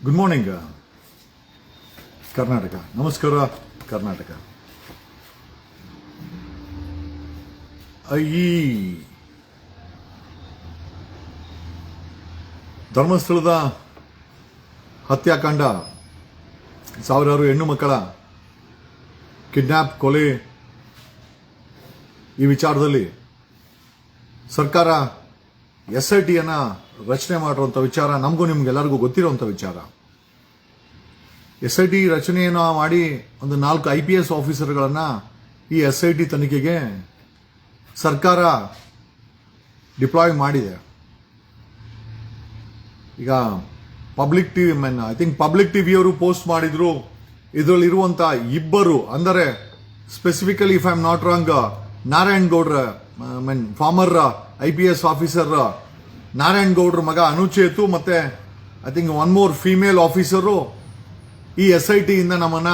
Good morning Karnataka ನಮಸ್ಕಾರ ಕರ್ನಾಟಕ ಈ ಧರ್ಮಸ್ಥಳದ ಹತ್ಯಾಕಾಂಡ. ಸಾವಿರಾರು ಹೆಣ್ಣು ಮಕ್ಕಳ ಕಿಡ್ನ್ಯಾಪ್ ಕೊಲೆ ಈ ವಿಚಾರದಲ್ಲಿ ಸರ್ಕಾರ ಎಸ್ ಐ ಟಿಯನ್ನು ರಚನೆ ಮಾಡಿರುವಂಥ ವಿಚಾರ, ನಮಗೂ ನಿಮ್ಗೆಲ್ಲರಿಗೂ ಗೊತ್ತಿರುವಂಥ ವಿಚಾರ. ಎಸ್ ಐ ಟಿ ರಚನೆಯನ್ನು ಮಾಡಿ ಒಂದು ನಾಲ್ಕು ಐ ಪಿ ಎಸ್ ಆಫೀಸರ್ಗಳನ್ನು ಈ ಎಸ್ ಐ ಟಿ ತನಿಖೆಗೆ ಸರ್ಕಾರ ಡಿಪ್ಲಾಯ್ ಮಾಡಿದೆ. ಈಗ public TV men I think public ಟಿವಿಯವರು post ಮಾಡಿದ್ರು. ಇದರಲ್ಲಿರುವಂಥ ಇಬ್ಬರು, ಅಂದರೆ specifically if I am not wrong Narayan ಗೌಡ್ರ mean former I P S officer Narayan ಗೌಡ್ರ ಮಗ ಅನುಚೇತು ಮತ್ತೆ I think one more female officer ಈ ಎಸ್ ಐ ಟಿಯಿಂದ ನಮ್ಮನ್ನ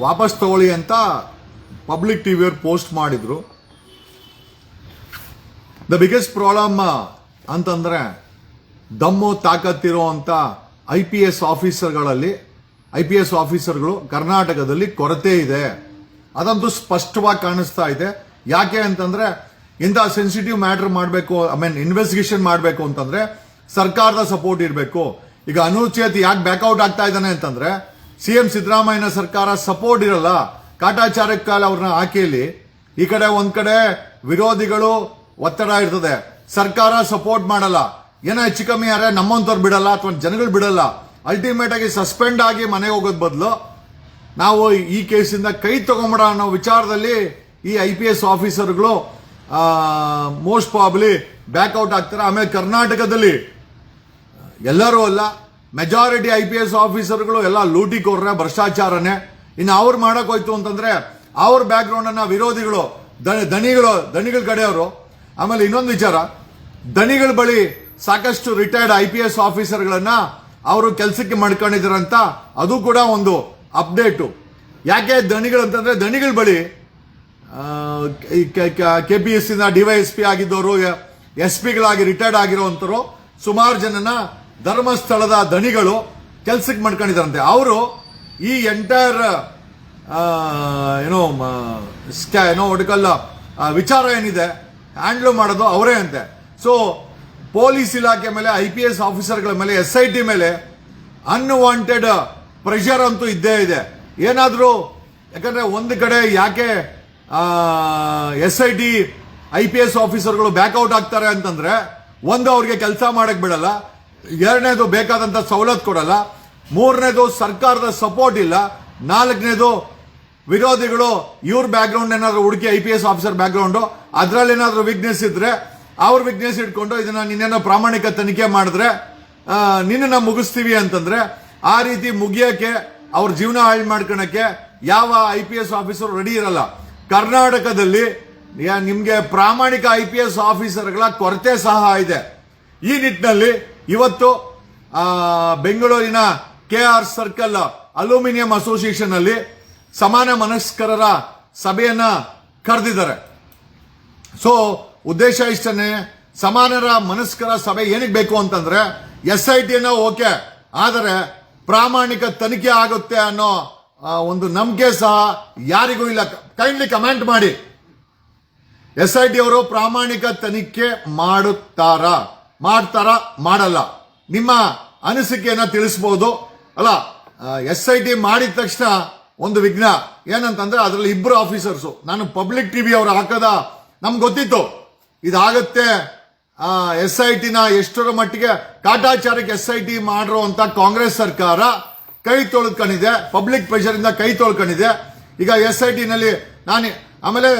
ವಾಪಸ್ ತಗೊಳ್ಳಿ ಅಂತ ಪಬ್ಲಿಕ್ ಟಿವಿಯವ್ರು ಪೋಸ್ಟ್ ಮಾಡಿದ್ರು. ದ ಬಿಗ್ಗೆಸ್ಟ್ ಪ್ರಾಬ್ಲಮ್ ಅಂತಂದ್ರೆ ದಮ್ಮು ತಾಕತ್ತಿರೋ ಅಂಥ ಐ ಪಿ ಎಸ್ ಆಫೀಸರ್ಗಳಲ್ಲಿ ಐ ಪಿ ಎಸ್ ಆಫೀಸರ್ಗಳು ಕರ್ನಾಟಕದಲ್ಲಿ ಕೊರತೆ ಇದೆ. ಅದಂತೂ ಸ್ಪಷ್ಟವಾಗಿ ಕಾಣಿಸ್ತಾ ಇದೆ. ಯಾಕೆ ಅಂತಂದ್ರೆ ಇಂಥ ಸೆನ್ಸಿಟಿವ್ ಮ್ಯಾಟರ್ ಮಾಡಬೇಕು ಐ ಮೀನ್ ಇನ್ವೆಸ್ಟಿಗೇಷನ್ ಮಾಡಬೇಕು ಅಂತಂದ್ರೆ ಸರ್ಕಾರದ ಸಪೋರ್ಟ್ ಇರಬೇಕು. ಈಗ ಅನುಚೇತ್ ಯಾಕೆ ಬ್ಯಾಕ್ಔಟ್ ಆಗ್ತಾ ಇದ್ದಾನೆ ಅಂತಂದ್ರೆ ಸಿ ಎಂ ಸಿದ್ದರಾಮಯ್ಯನ ಸರ್ಕಾರ ಸಪೋರ್ಟ್ ಇರಲ್ಲ. ಕಾಟಾಚಾರಕ್ಕಾಲ ಅವ್ರನ್ನ ಹಾಕಿಲಿ ಈ ಕಡೆ ಒಂದ್ ಕಡೆ ವಿರೋಧಿಗಳು ಒತ್ತಡ ಇರ್ತದೆ. ಸರ್ಕಾರ ಸಪೋರ್ಟ್ ಮಾಡಲ್ಲ. ಏನೋ ಹೆಚ್ಚು ಕಮ್ಮಿ ಯಾರೇ ನಮ್ಮಂತವ್ರು ಬಿಡಲ್ಲ ಅಥವಾ ಜನಗಳು ಬಿಡಲ್ಲ. ಅಲ್ಟಿಮೇಟ್ ಆಗಿ ಸಸ್ಪೆಂಡ್ ಆಗಿ ಮನೆಗೆ ಹೋಗೋದ್ ಬದಲು ನಾವು ಈ ಕೇಸಿಂದ ಕೈ ತಗೊಂಬಿಡ ಅನ್ನೋ ವಿಚಾರದಲ್ಲಿ ಈ ಐ ಪಿ ಎಸ್ ಆಫೀಸರ್ಗಳು ಮೋಸ್ಟ್ ಪ್ರಾಬ್ಲಿ ಬ್ಯಾಕ್ಔಟ್ ಆಗ್ತಾರೆ? ಆಮೇಲೆ ಕರ್ನಾಟಕದಲ್ಲಿ, ಎಲ್ಲರೂ ಅಲ್ಲ ಮೆಜಾರಿಟಿ ಐ ಪಿ ಎಸ್ ಆಫೀಸರ್ಗಳು ಎಲ್ಲ ಲೂಟಿಕೋರ್ರೆ, ಭ್ರಷ್ಟಾಚಾರನೇ. ಇನ್ನು ಅವ್ರು ಮಾಡಕ್ ಹೋಯ್ತು ಅಂತಂದ್ರೆ, ಅವ್ರ ಬ್ಯಾಕ್ ಗ್ರೌಂಡ್ ಅನ್ನ ವಿರೋಧಿಗಳು ದ- ದಣಿಗಳು ದಣಿಗಳ ಕಡೆಯವರು. ಆಮೇಲೆ ಇನ್ನೊಂದು ವಿಚಾರ ದಣಿಗಳ ಬಳಿ ಸಾಕಷ್ಟು ರಿಟೈರ್ಡ್ ಐ ಪಿ ಎಸ್ ಆಫೀಸರ್ಗಳನ್ನ ಅವರು ಕೆಲಸಕ್ಕೆ ಮಾಡ್ಕೊಂಡಿದ್ದಾರಂತ ಅದು ಕೂಡ ಒಂದು ಅಪ್ಡೇಟು ಯಾಕೆ ದಣಿಗಳು ಅಂತಂದ್ರೆ ದಣಿಗಳ ಬಳಿ ಕೆ ಪಿ ಎಸ್ ಸಿನ ಪಿ ಆಗಿದ್ದವರು ಎಸ್ ಪಿಗಳಾಗಿ ರಿಟೈರ್ಡ್ ಆಗಿರುವಂತರು ಸುಮಾರು ಜನನ ಧರ್ಮಸ್ಥಳದ ದಣಿಗಳು ಕೆಲ್ಸಕ್ಕೆ ಮಾಡ್ಕೊಂಡಿದ್ದಾರಂತೆ ಅವರು ಈ ಎಂಟೈರ್ ಏನೋ ಏನೋ ಒಡಕಲ್ಲ ವಿಚಾರ ಏನಿದೆ ಹ್ಯಾಂಡ್ಲ್ ಮಾಡೋದು ಅವರೇ ಅಂತೆ. ಸೊ ಪೊಲೀಸ್ ಇಲಾಖೆ ಮೇಲೆ, ಐ ಪಿ ಎಸ್ ಆಫೀಸರ್ಗಳ ಮೇಲೆ, ಎಸ್ ಐ ಟಿ ಮೇಲೆ ಅನ್ವಾಂಟೆಡ್ ಪ್ರೆಷರ್ ಅಂತೂ ಇದ್ದೇ ಇದೆ. ಏನಾದರೂ, ಯಾಕಂದ್ರೆ ಒಂದು ಕಡೆ ಯಾಕೆ S I T I P S ಆಫೀಸರ್ಗಳು ಬ್ಯಾಕ್ಔಟ್ ಆಗ್ತಾರೆ ಅಂತಂದ್ರೆ ಒಂದು ಅವ್ರಿಗೆ ಕೆಲಸ ಮಾಡಕ್ ಬಿಡಲ್ಲ, ಎರಡನೇದು ಬೇಕಾದಂತ ಸವಲತ್ತು ಕೊಡಲ್ಲ, ಮೂರನೇದು ಸರ್ಕಾರದ ಸಪೋರ್ಟ್ ಇಲ್ಲ, ನಾಲ್ಕನೇದು ವಿರೋಧಿಗಳು ಇವ್ರ ಬ್ಯಾಕ್ಗ್ರೌಂಡ್ ಗ್ರೌಂಡ್ ಏನಾದ್ರು ಹುಡುಕಿ I P S officer back ಅದರಲ್ಲಿ ಏನಾದ್ರು ವಿಗ್ನೆಸ್ ಇದ್ರೆ ಅವ್ರ ವಿಗ್ನೆಸ್ ಇಟ್ಕೊಂಡು ಇದನ್ನ ನಿನ್ನೇನೋ ಪ್ರಾಮಾಣಿಕ ತನಿಖೆ ಮಾಡಿದ್ರೆ ನಿನ್ನ ಮುಗಿಸ್ತೀವಿ ಅಂತಂದ್ರೆ ಆ ರೀತಿ ಮುಗಿಯಕ್ಕೆ, ಅವ್ರ ಜೀವನ ಹಾಳು ಮಾಡ್ಕೊಳಕ್ಕೆ ಯಾವ I P S officer ready ಇರಲ್ಲ. ಕರ್ನಾಟಕದಲ್ಲಿ ನಿಮಗೆ ಪ್ರಾಮಾಣಿಕ ಐ ಪಿ ಎಸ್ ಆಫೀಸರ್ಗಳ ಕೊರತೆ ಸಹ ಇದೆ. ಈ ನಿಟ್ಟಿನಲ್ಲಿ ಇವತ್ತು ಬೆಂಗಳೂರಿನ K R circle aluminium association ಅಲ್ಲಿ ಸಮಾನ ಮನಸ್ಕರರ ಸಭೆಯನ್ನ ಕರೆದಿದ್ದಾರೆ. ಸೊ ಉದ್ದೇಶ ಇಷ್ಟನೇ, ಸಮಾನರ ಮನಸ್ಕರ ಸಭೆ ಏನಕ್ಕೆ ಬೇಕು ಅಂತಂದ್ರೆ, ಎಸ್ ಐ ಟಿನ ಓಕೆ, ಆದರೆ ಪ್ರಾಮಾಣಿಕ ತನಿಖೆ ಆಗುತ್ತೆ ಅನ್ನೋ ಒಂದು ನಂಬಿಕೆ ಸಹ ಯಾರಿಗೂ ಇಲ್ಲ. ಕೈಂಡ್ಲಿ ಕಮೆಂಟ್ ಮಾಡಿ. ಎಸ್ ಐ ಟಿ ಅವರು ಪ್ರಾಮಾಣಿಕ ತನಿಖೆ ಮಾಡುತ್ತಾರ? ಮಾಡ್ತಾರ? ಮಾಡಲ್ಲ. ನಿಮ್ಮ ಅನಿಸಿಕೆಯನ್ನ ತಿಳಿಸಬಹುದು ಅಲ್ಲ ಎಸ್ ಐ ಟಿ ಮಾಡಿದ ತಕ್ಷಣ ಒಂದು ವಿಘ್ನ. ಏನಂತಂದ್ರೆ ಅದರಲ್ಲಿ ಇಬ್ಬರು ಆಫೀಸರ್ಸು ನಾನು ಪಬ್ಲಿಕ್ ಟಿವಿ ಅವರು ಹಾಕದ ನಮ್ಗೆ ಗೊತ್ತಿತ್ತು. ಇದಾಗತ್ತೆ ಎಸ್ ಐ ಟಿನ ಎಷ್ಟರ ಮಟ್ಟಿಗೆ ಕಾಟಾಚಾರಕ್ಕೆ ಎಸ್ ಐ ಟಿ ಮಾಡಿರುವಂತ ಕಾಂಗ್ರೆಸ್ ಸರ್ಕಾರ. ಕೈ ತೊಳ್ಕೊಂಡಿದೆ ಪಬ್ಲಿಕ್ ಪ್ರೆಷರ್ ಇಂದ ಕೈ ತೊಳ್ಕೊಂಡಿದೆ. ಈಗ ಎಸ್ ಐ ಟಿನಲ್ಲಿ ನಾನು, ಆಮೇಲೆ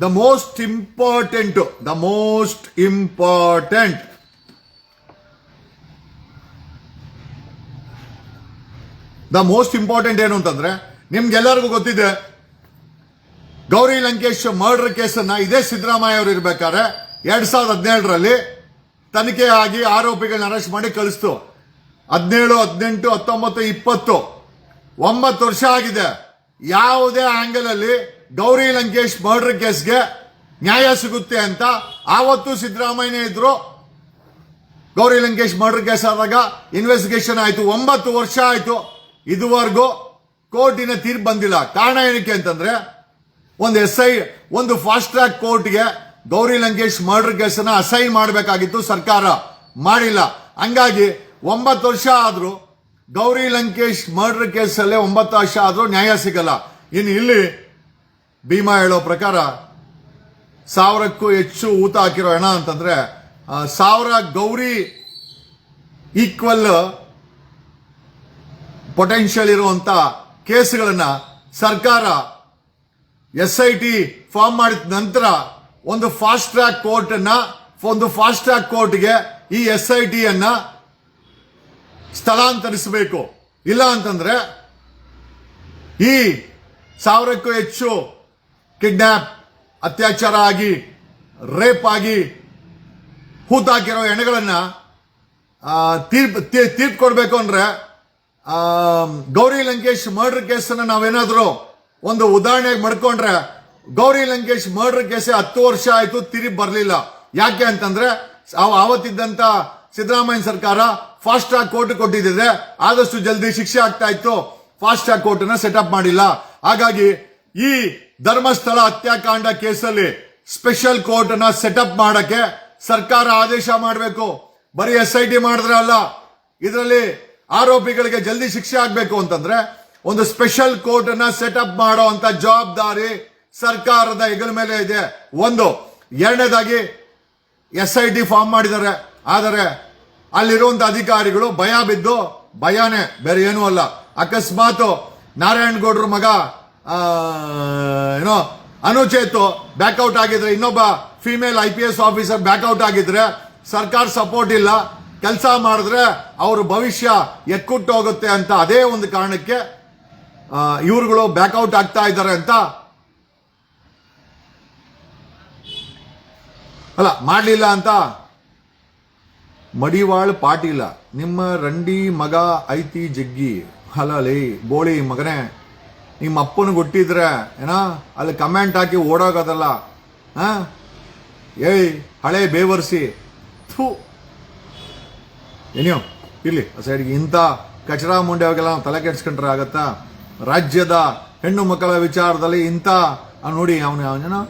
the most important the most important the most important ಏನು ಅಂತಂದ್ರೆ, ನಿಮ್ಗೆಲ್ಲರಿಗೂ ಗೊತ್ತಿದೆ, ಗೌರಿ ಲಂಕೇಶ್ ಮರ್ಡರ್ ಕೇಸನ್ನ ಇದೇ ಸಿದ್ದರಾಮಯ್ಯ ಅವರು ಇರ್ಬೇಕಾದ್ರೆ, ಎರಡ್ ಸಾವಿರದ ಹದಿನೇಳರಲ್ಲಿ ತನಿಖೆ ಆಗಿ ಆರೋಪಿಗಳನ್ನ ಅರೆಸ್ಟ್ ಮಾಡಿ ಕಳಿಸ್ತು. ಹದಿನೇಳು, ಹದಿನೆಂಟು, ಹತ್ತೊಂಬತ್ತು, ಇಪ್ಪತ್ತು. ಒಂಬತ್ತು ವರ್ಷ ಆಗಿದೆ. ಯಾವುದೇ ಆಂಗಲ್ ಅಲ್ಲಿ ಗೌರಿ ಲಂಕೇಶ್ ಮರ್ಡರ್ ಕೇಸ್ಗೆ ನ್ಯಾಯ ಸಿಗುತ್ತೆ ಅಂತ ಆವತ್ತು ಸಿದ್ದರಾಮಯ್ಯ ಇದ್ರು. ಗೌರಿ ಲಂಕೇಶ್ ಮರ್ಡರ್ ಕೇಸ್ ಆದಾಗ ಇನ್ವೆಸ್ಟಿಗೇಷನ್ ಆಯಿತು. ಒಂಬತ್ತು ವರ್ಷ ಆಯ್ತು. ಇದುವರೆಗೂ ಕೋರ್ಟಿನ ತೀರ್ಪು ಬಂದಿಲ್ಲ. ಕಾರಣ ಏನಕ್ಕೆ ಅಂತಂದ್ರೆ ಒಂದು ಎಸ್ ಐ ಒಂದು ಫಾಸ್ಟ್ ಟ್ರ್ಯಾಕ್ ಕೋರ್ಟ್ಗೆ ಗೌರಿ ಲಂಕೇಶ್ ಮರ್ಡರ್ ಕೇಸನ್ನ ಅಸೈನ್ ಮಾಡಬೇಕಾಗಿತ್ತು. ಸರ್ಕಾರ ಮಾಡಿಲ್ಲ. ಹಂಗಾಗಿ ಒಂಬತ್ತು ವರ್ಷ ಆದರೂ ಗೌರಿ ಲಂಕೇಶ್ ಮರ್ಡರ್ ಕೇಸಲ್ಲೇ ಒಂಬತ್ತು ವರ್ಷ ಆದರೂ ನ್ಯಾಯ ಸಿಗಲ್ಲ. ಇನ್ನು ಇಲ್ಲಿ ಭೀಮಾ ಹೇಳೋ ಪ್ರಕಾರ ಸಾವಿರಕ್ಕೂ ಹೆಚ್ಚು ಊತ ಹಾಕಿರೋ ಹಣ ಅಂತಂದ್ರೆ ಸಾವಿರ ಗೌರಿ ಈಕ್ವಲ್ ಪೊಟೆನ್ಷಿಯಲ್ ಇರುವಂತ ಕೇಸ್ಗಳನ್ನು ಸರ್ಕಾರ ಎಸ್ ಐ ಟಿ ಫಾರ್ಮ್ ಮಾಡಿದ ನಂತರ ಒಂದು ಫಾಸ್ಟ್ ಟ್ರ್ಯಾಕ್ ಕೋರ್ಟ್ ಅನ್ನ, ಒಂದು ಫಾಸ್ಟ್ ಟ್ರ್ಯಾಕ್ ಕೋರ್ಟ್ಗೆ ಈ ಎಸ್ ಐ ಟಿಯನ್ನು ಸ್ಥಳಾಂತರಿಸಬೇಕು. ಇಲ್ಲ ಅಂತಂದ್ರೆ ಈ ಸಾವಿರಕ್ಕೂ ಹೆಚ್ಚು ಕಿಡ್ನಾಪ್, ಅತ್ಯಾಚಾರ ಆಗಿ, ರೇಪ್ ಆಗಿ ಹೂತಾಕಿರೋ ಹೆಣಗಳನ್ನು ತೀರ್ಪ್ ತೀರ್ಪ್ ಕೊಡ್ಬೇಕು ಅಂದ್ರೆ ಗೌರಿ ಲಂಕೇಶ್ ಮರ್ಡರ್ ಕೇಸನ್ನು ನಾವೇನಾದರೂ ಒಂದು ಉದಾಹರಣೆ ಮಾಡ್ಕೊಂಡ್ರೆ, ಗೌರಿ ಲಂಕೇಶ್ ಮರ್ಡರ್ ಕೇಸೇ ಹತ್ತು ವರ್ಷ ಆಯ್ತು, ತಿರುಗಿ ಬರಲಿಲ್ಲ. ಯಾಕೆ ಅಂತಂದ್ರೆ ಆ ಆವತ್ತಿದ್ದಂತ ಸಿದ್ದರಾಮಯ್ಯ ಸರ್ಕಾರ ಫಾಸ್ಟ್ ಟ್ರ್ಯಾಕ್ ಕೋರ್ಟ್ ಕೊಟ್ಟಿದ್ರೆ ಆದಷ್ಟು ಜಲ್ದಿ ಶಿಕ್ಷೆ ಆಗ್ತಾ ಇತ್ತು. ಫಾಸ್ಟ್ ಟ್ರ್ಯಾಕ್ ಕೋರ್ಟ್ನ ಸೆಟಪ್ ಮಾಡಿಲ್ಲ. ಹಾಗಾಗಿ ಈ ಧರ್ಮಸ್ಥಳ ಹತ್ಯಾಕಾಂಡ ಕೇಸಲ್ಲಿ ಸ್ಪೆಷಲ್ ಕೋರ್ಟ್ನ ಸೆಟಪ್ ಮಾಡಕ್ಕೆ ಸರ್ಕಾರ ಆದೇಶ ಮಾಡಬೇಕು. ಬರೀ ಎಸ್ ಐ ಟಿ ಮಾಡಿದ್ರೆ ಅಲ್ಲ, ಇದರಲ್ಲಿ ಆರೋಪಿಗಳಿಗೆ ಜಲ್ದಿ ಶಿಕ್ಷೆ ಆಗಬೇಕು ಅಂತಂದ್ರೆ ಒಂದು ಸ್ಪೆಷಲ್ ಕೋರ್ಟ್ ಅನ್ನ ಸೆಟಪ್ ಮಾಡೋ ಅಂತ ಜವಾಬ್ದಾರಿ ಸರ್ಕಾರದ ಹೆಗಲ ಮೇಲೆ ಇದೆ. ಒಂದು. ಎರಡನೇದಾಗಿ ಎಸ್ ಐ ಟಿ ಫಾರ್ಮ್ ಮಾಡಿದ್ದಾರೆ. ಆದರೆ ಅಲ್ಲಿರುವಂತ ಅಧಿಕಾರಿಗಳು ಭಯ ಬಿದ್ದು ಭಯನೇ, ಬೇರೆ ಏನೂ ಅಲ್ಲ. ಅಕಸ್ಮಾತ್ ನಾರಾಯಣಗೌಡ್ರ ಮಗ ಏನೋ, ಅನುಚೇತು ಬ್ಯಾಕ್ಔಟ್ ಆಗಿದ್ರೆ, ಇನ್ನೊಬ್ಬ female I P S officer back out ಆಗಿದ್ರೆ ಸರ್ಕಾರ ಸಪೋರ್ಟ್ ಇಲ್ಲ. ಕೆಲಸ ಮಾಡಿದ್ರೆ ಅವ್ರ ಭವಿಷ್ಯ ಎಕ್ಕುಟ್ಟು ಹೋಗುತ್ತೆ ಅಂತ ಅದೇ ಒಂದು ಕಾರಣಕ್ಕೆ ಇವ್ರುಗಳು ಬ್ಯಾಕ್ಔಟ್ ಆಗ್ತಾ ಇದ್ದಾರೆ ಅಂತ ಅಲ್ಲ, ಮಾಡಲಿಲ್ಲ ಅಂತ ಮಡಿವಾಳ್ ಪಾಟೀಲ, ನಿಮ್ಮ ರಂಡಿ ಮಗ ಐತಿ ಜಗ್ಗಿ. ಹಲಲಿ, ಬೋಳಿ ಮಗನೇ, ನಿಮ್ಮ ಅಪ್ಪನ ಕೊಟ್ಟಿದ್ರೆ ಏನ? ಅಲ್ಲಿ ಕಮೆಂಟ್ ಹಾಕಿ ಓಡೋಗದಲ್ಲ. ಹಾ? ಏಯ್, ಹಳೆ ಬೇವರ್ಸಿ. ಥೂ. ಏನೋ ಆ ಸೈಡ್ಗೆ ಇಂಥ ಕಚರಾ ಮುಂಡೆ ನಾವು ತಲೆ ಕೆಡ್ಸ್ಕೊಂಡ್ರೆ ಆಗತ್ತಾ? ರಾಜ್ಯದ ಹೆಣ್ಣು ಮಕ್ಕಳ ವಿಚಾರದಲ್ಲಿ ಇಂಥ ನೋಡಿ ಅವನ ಅವನೇನೋ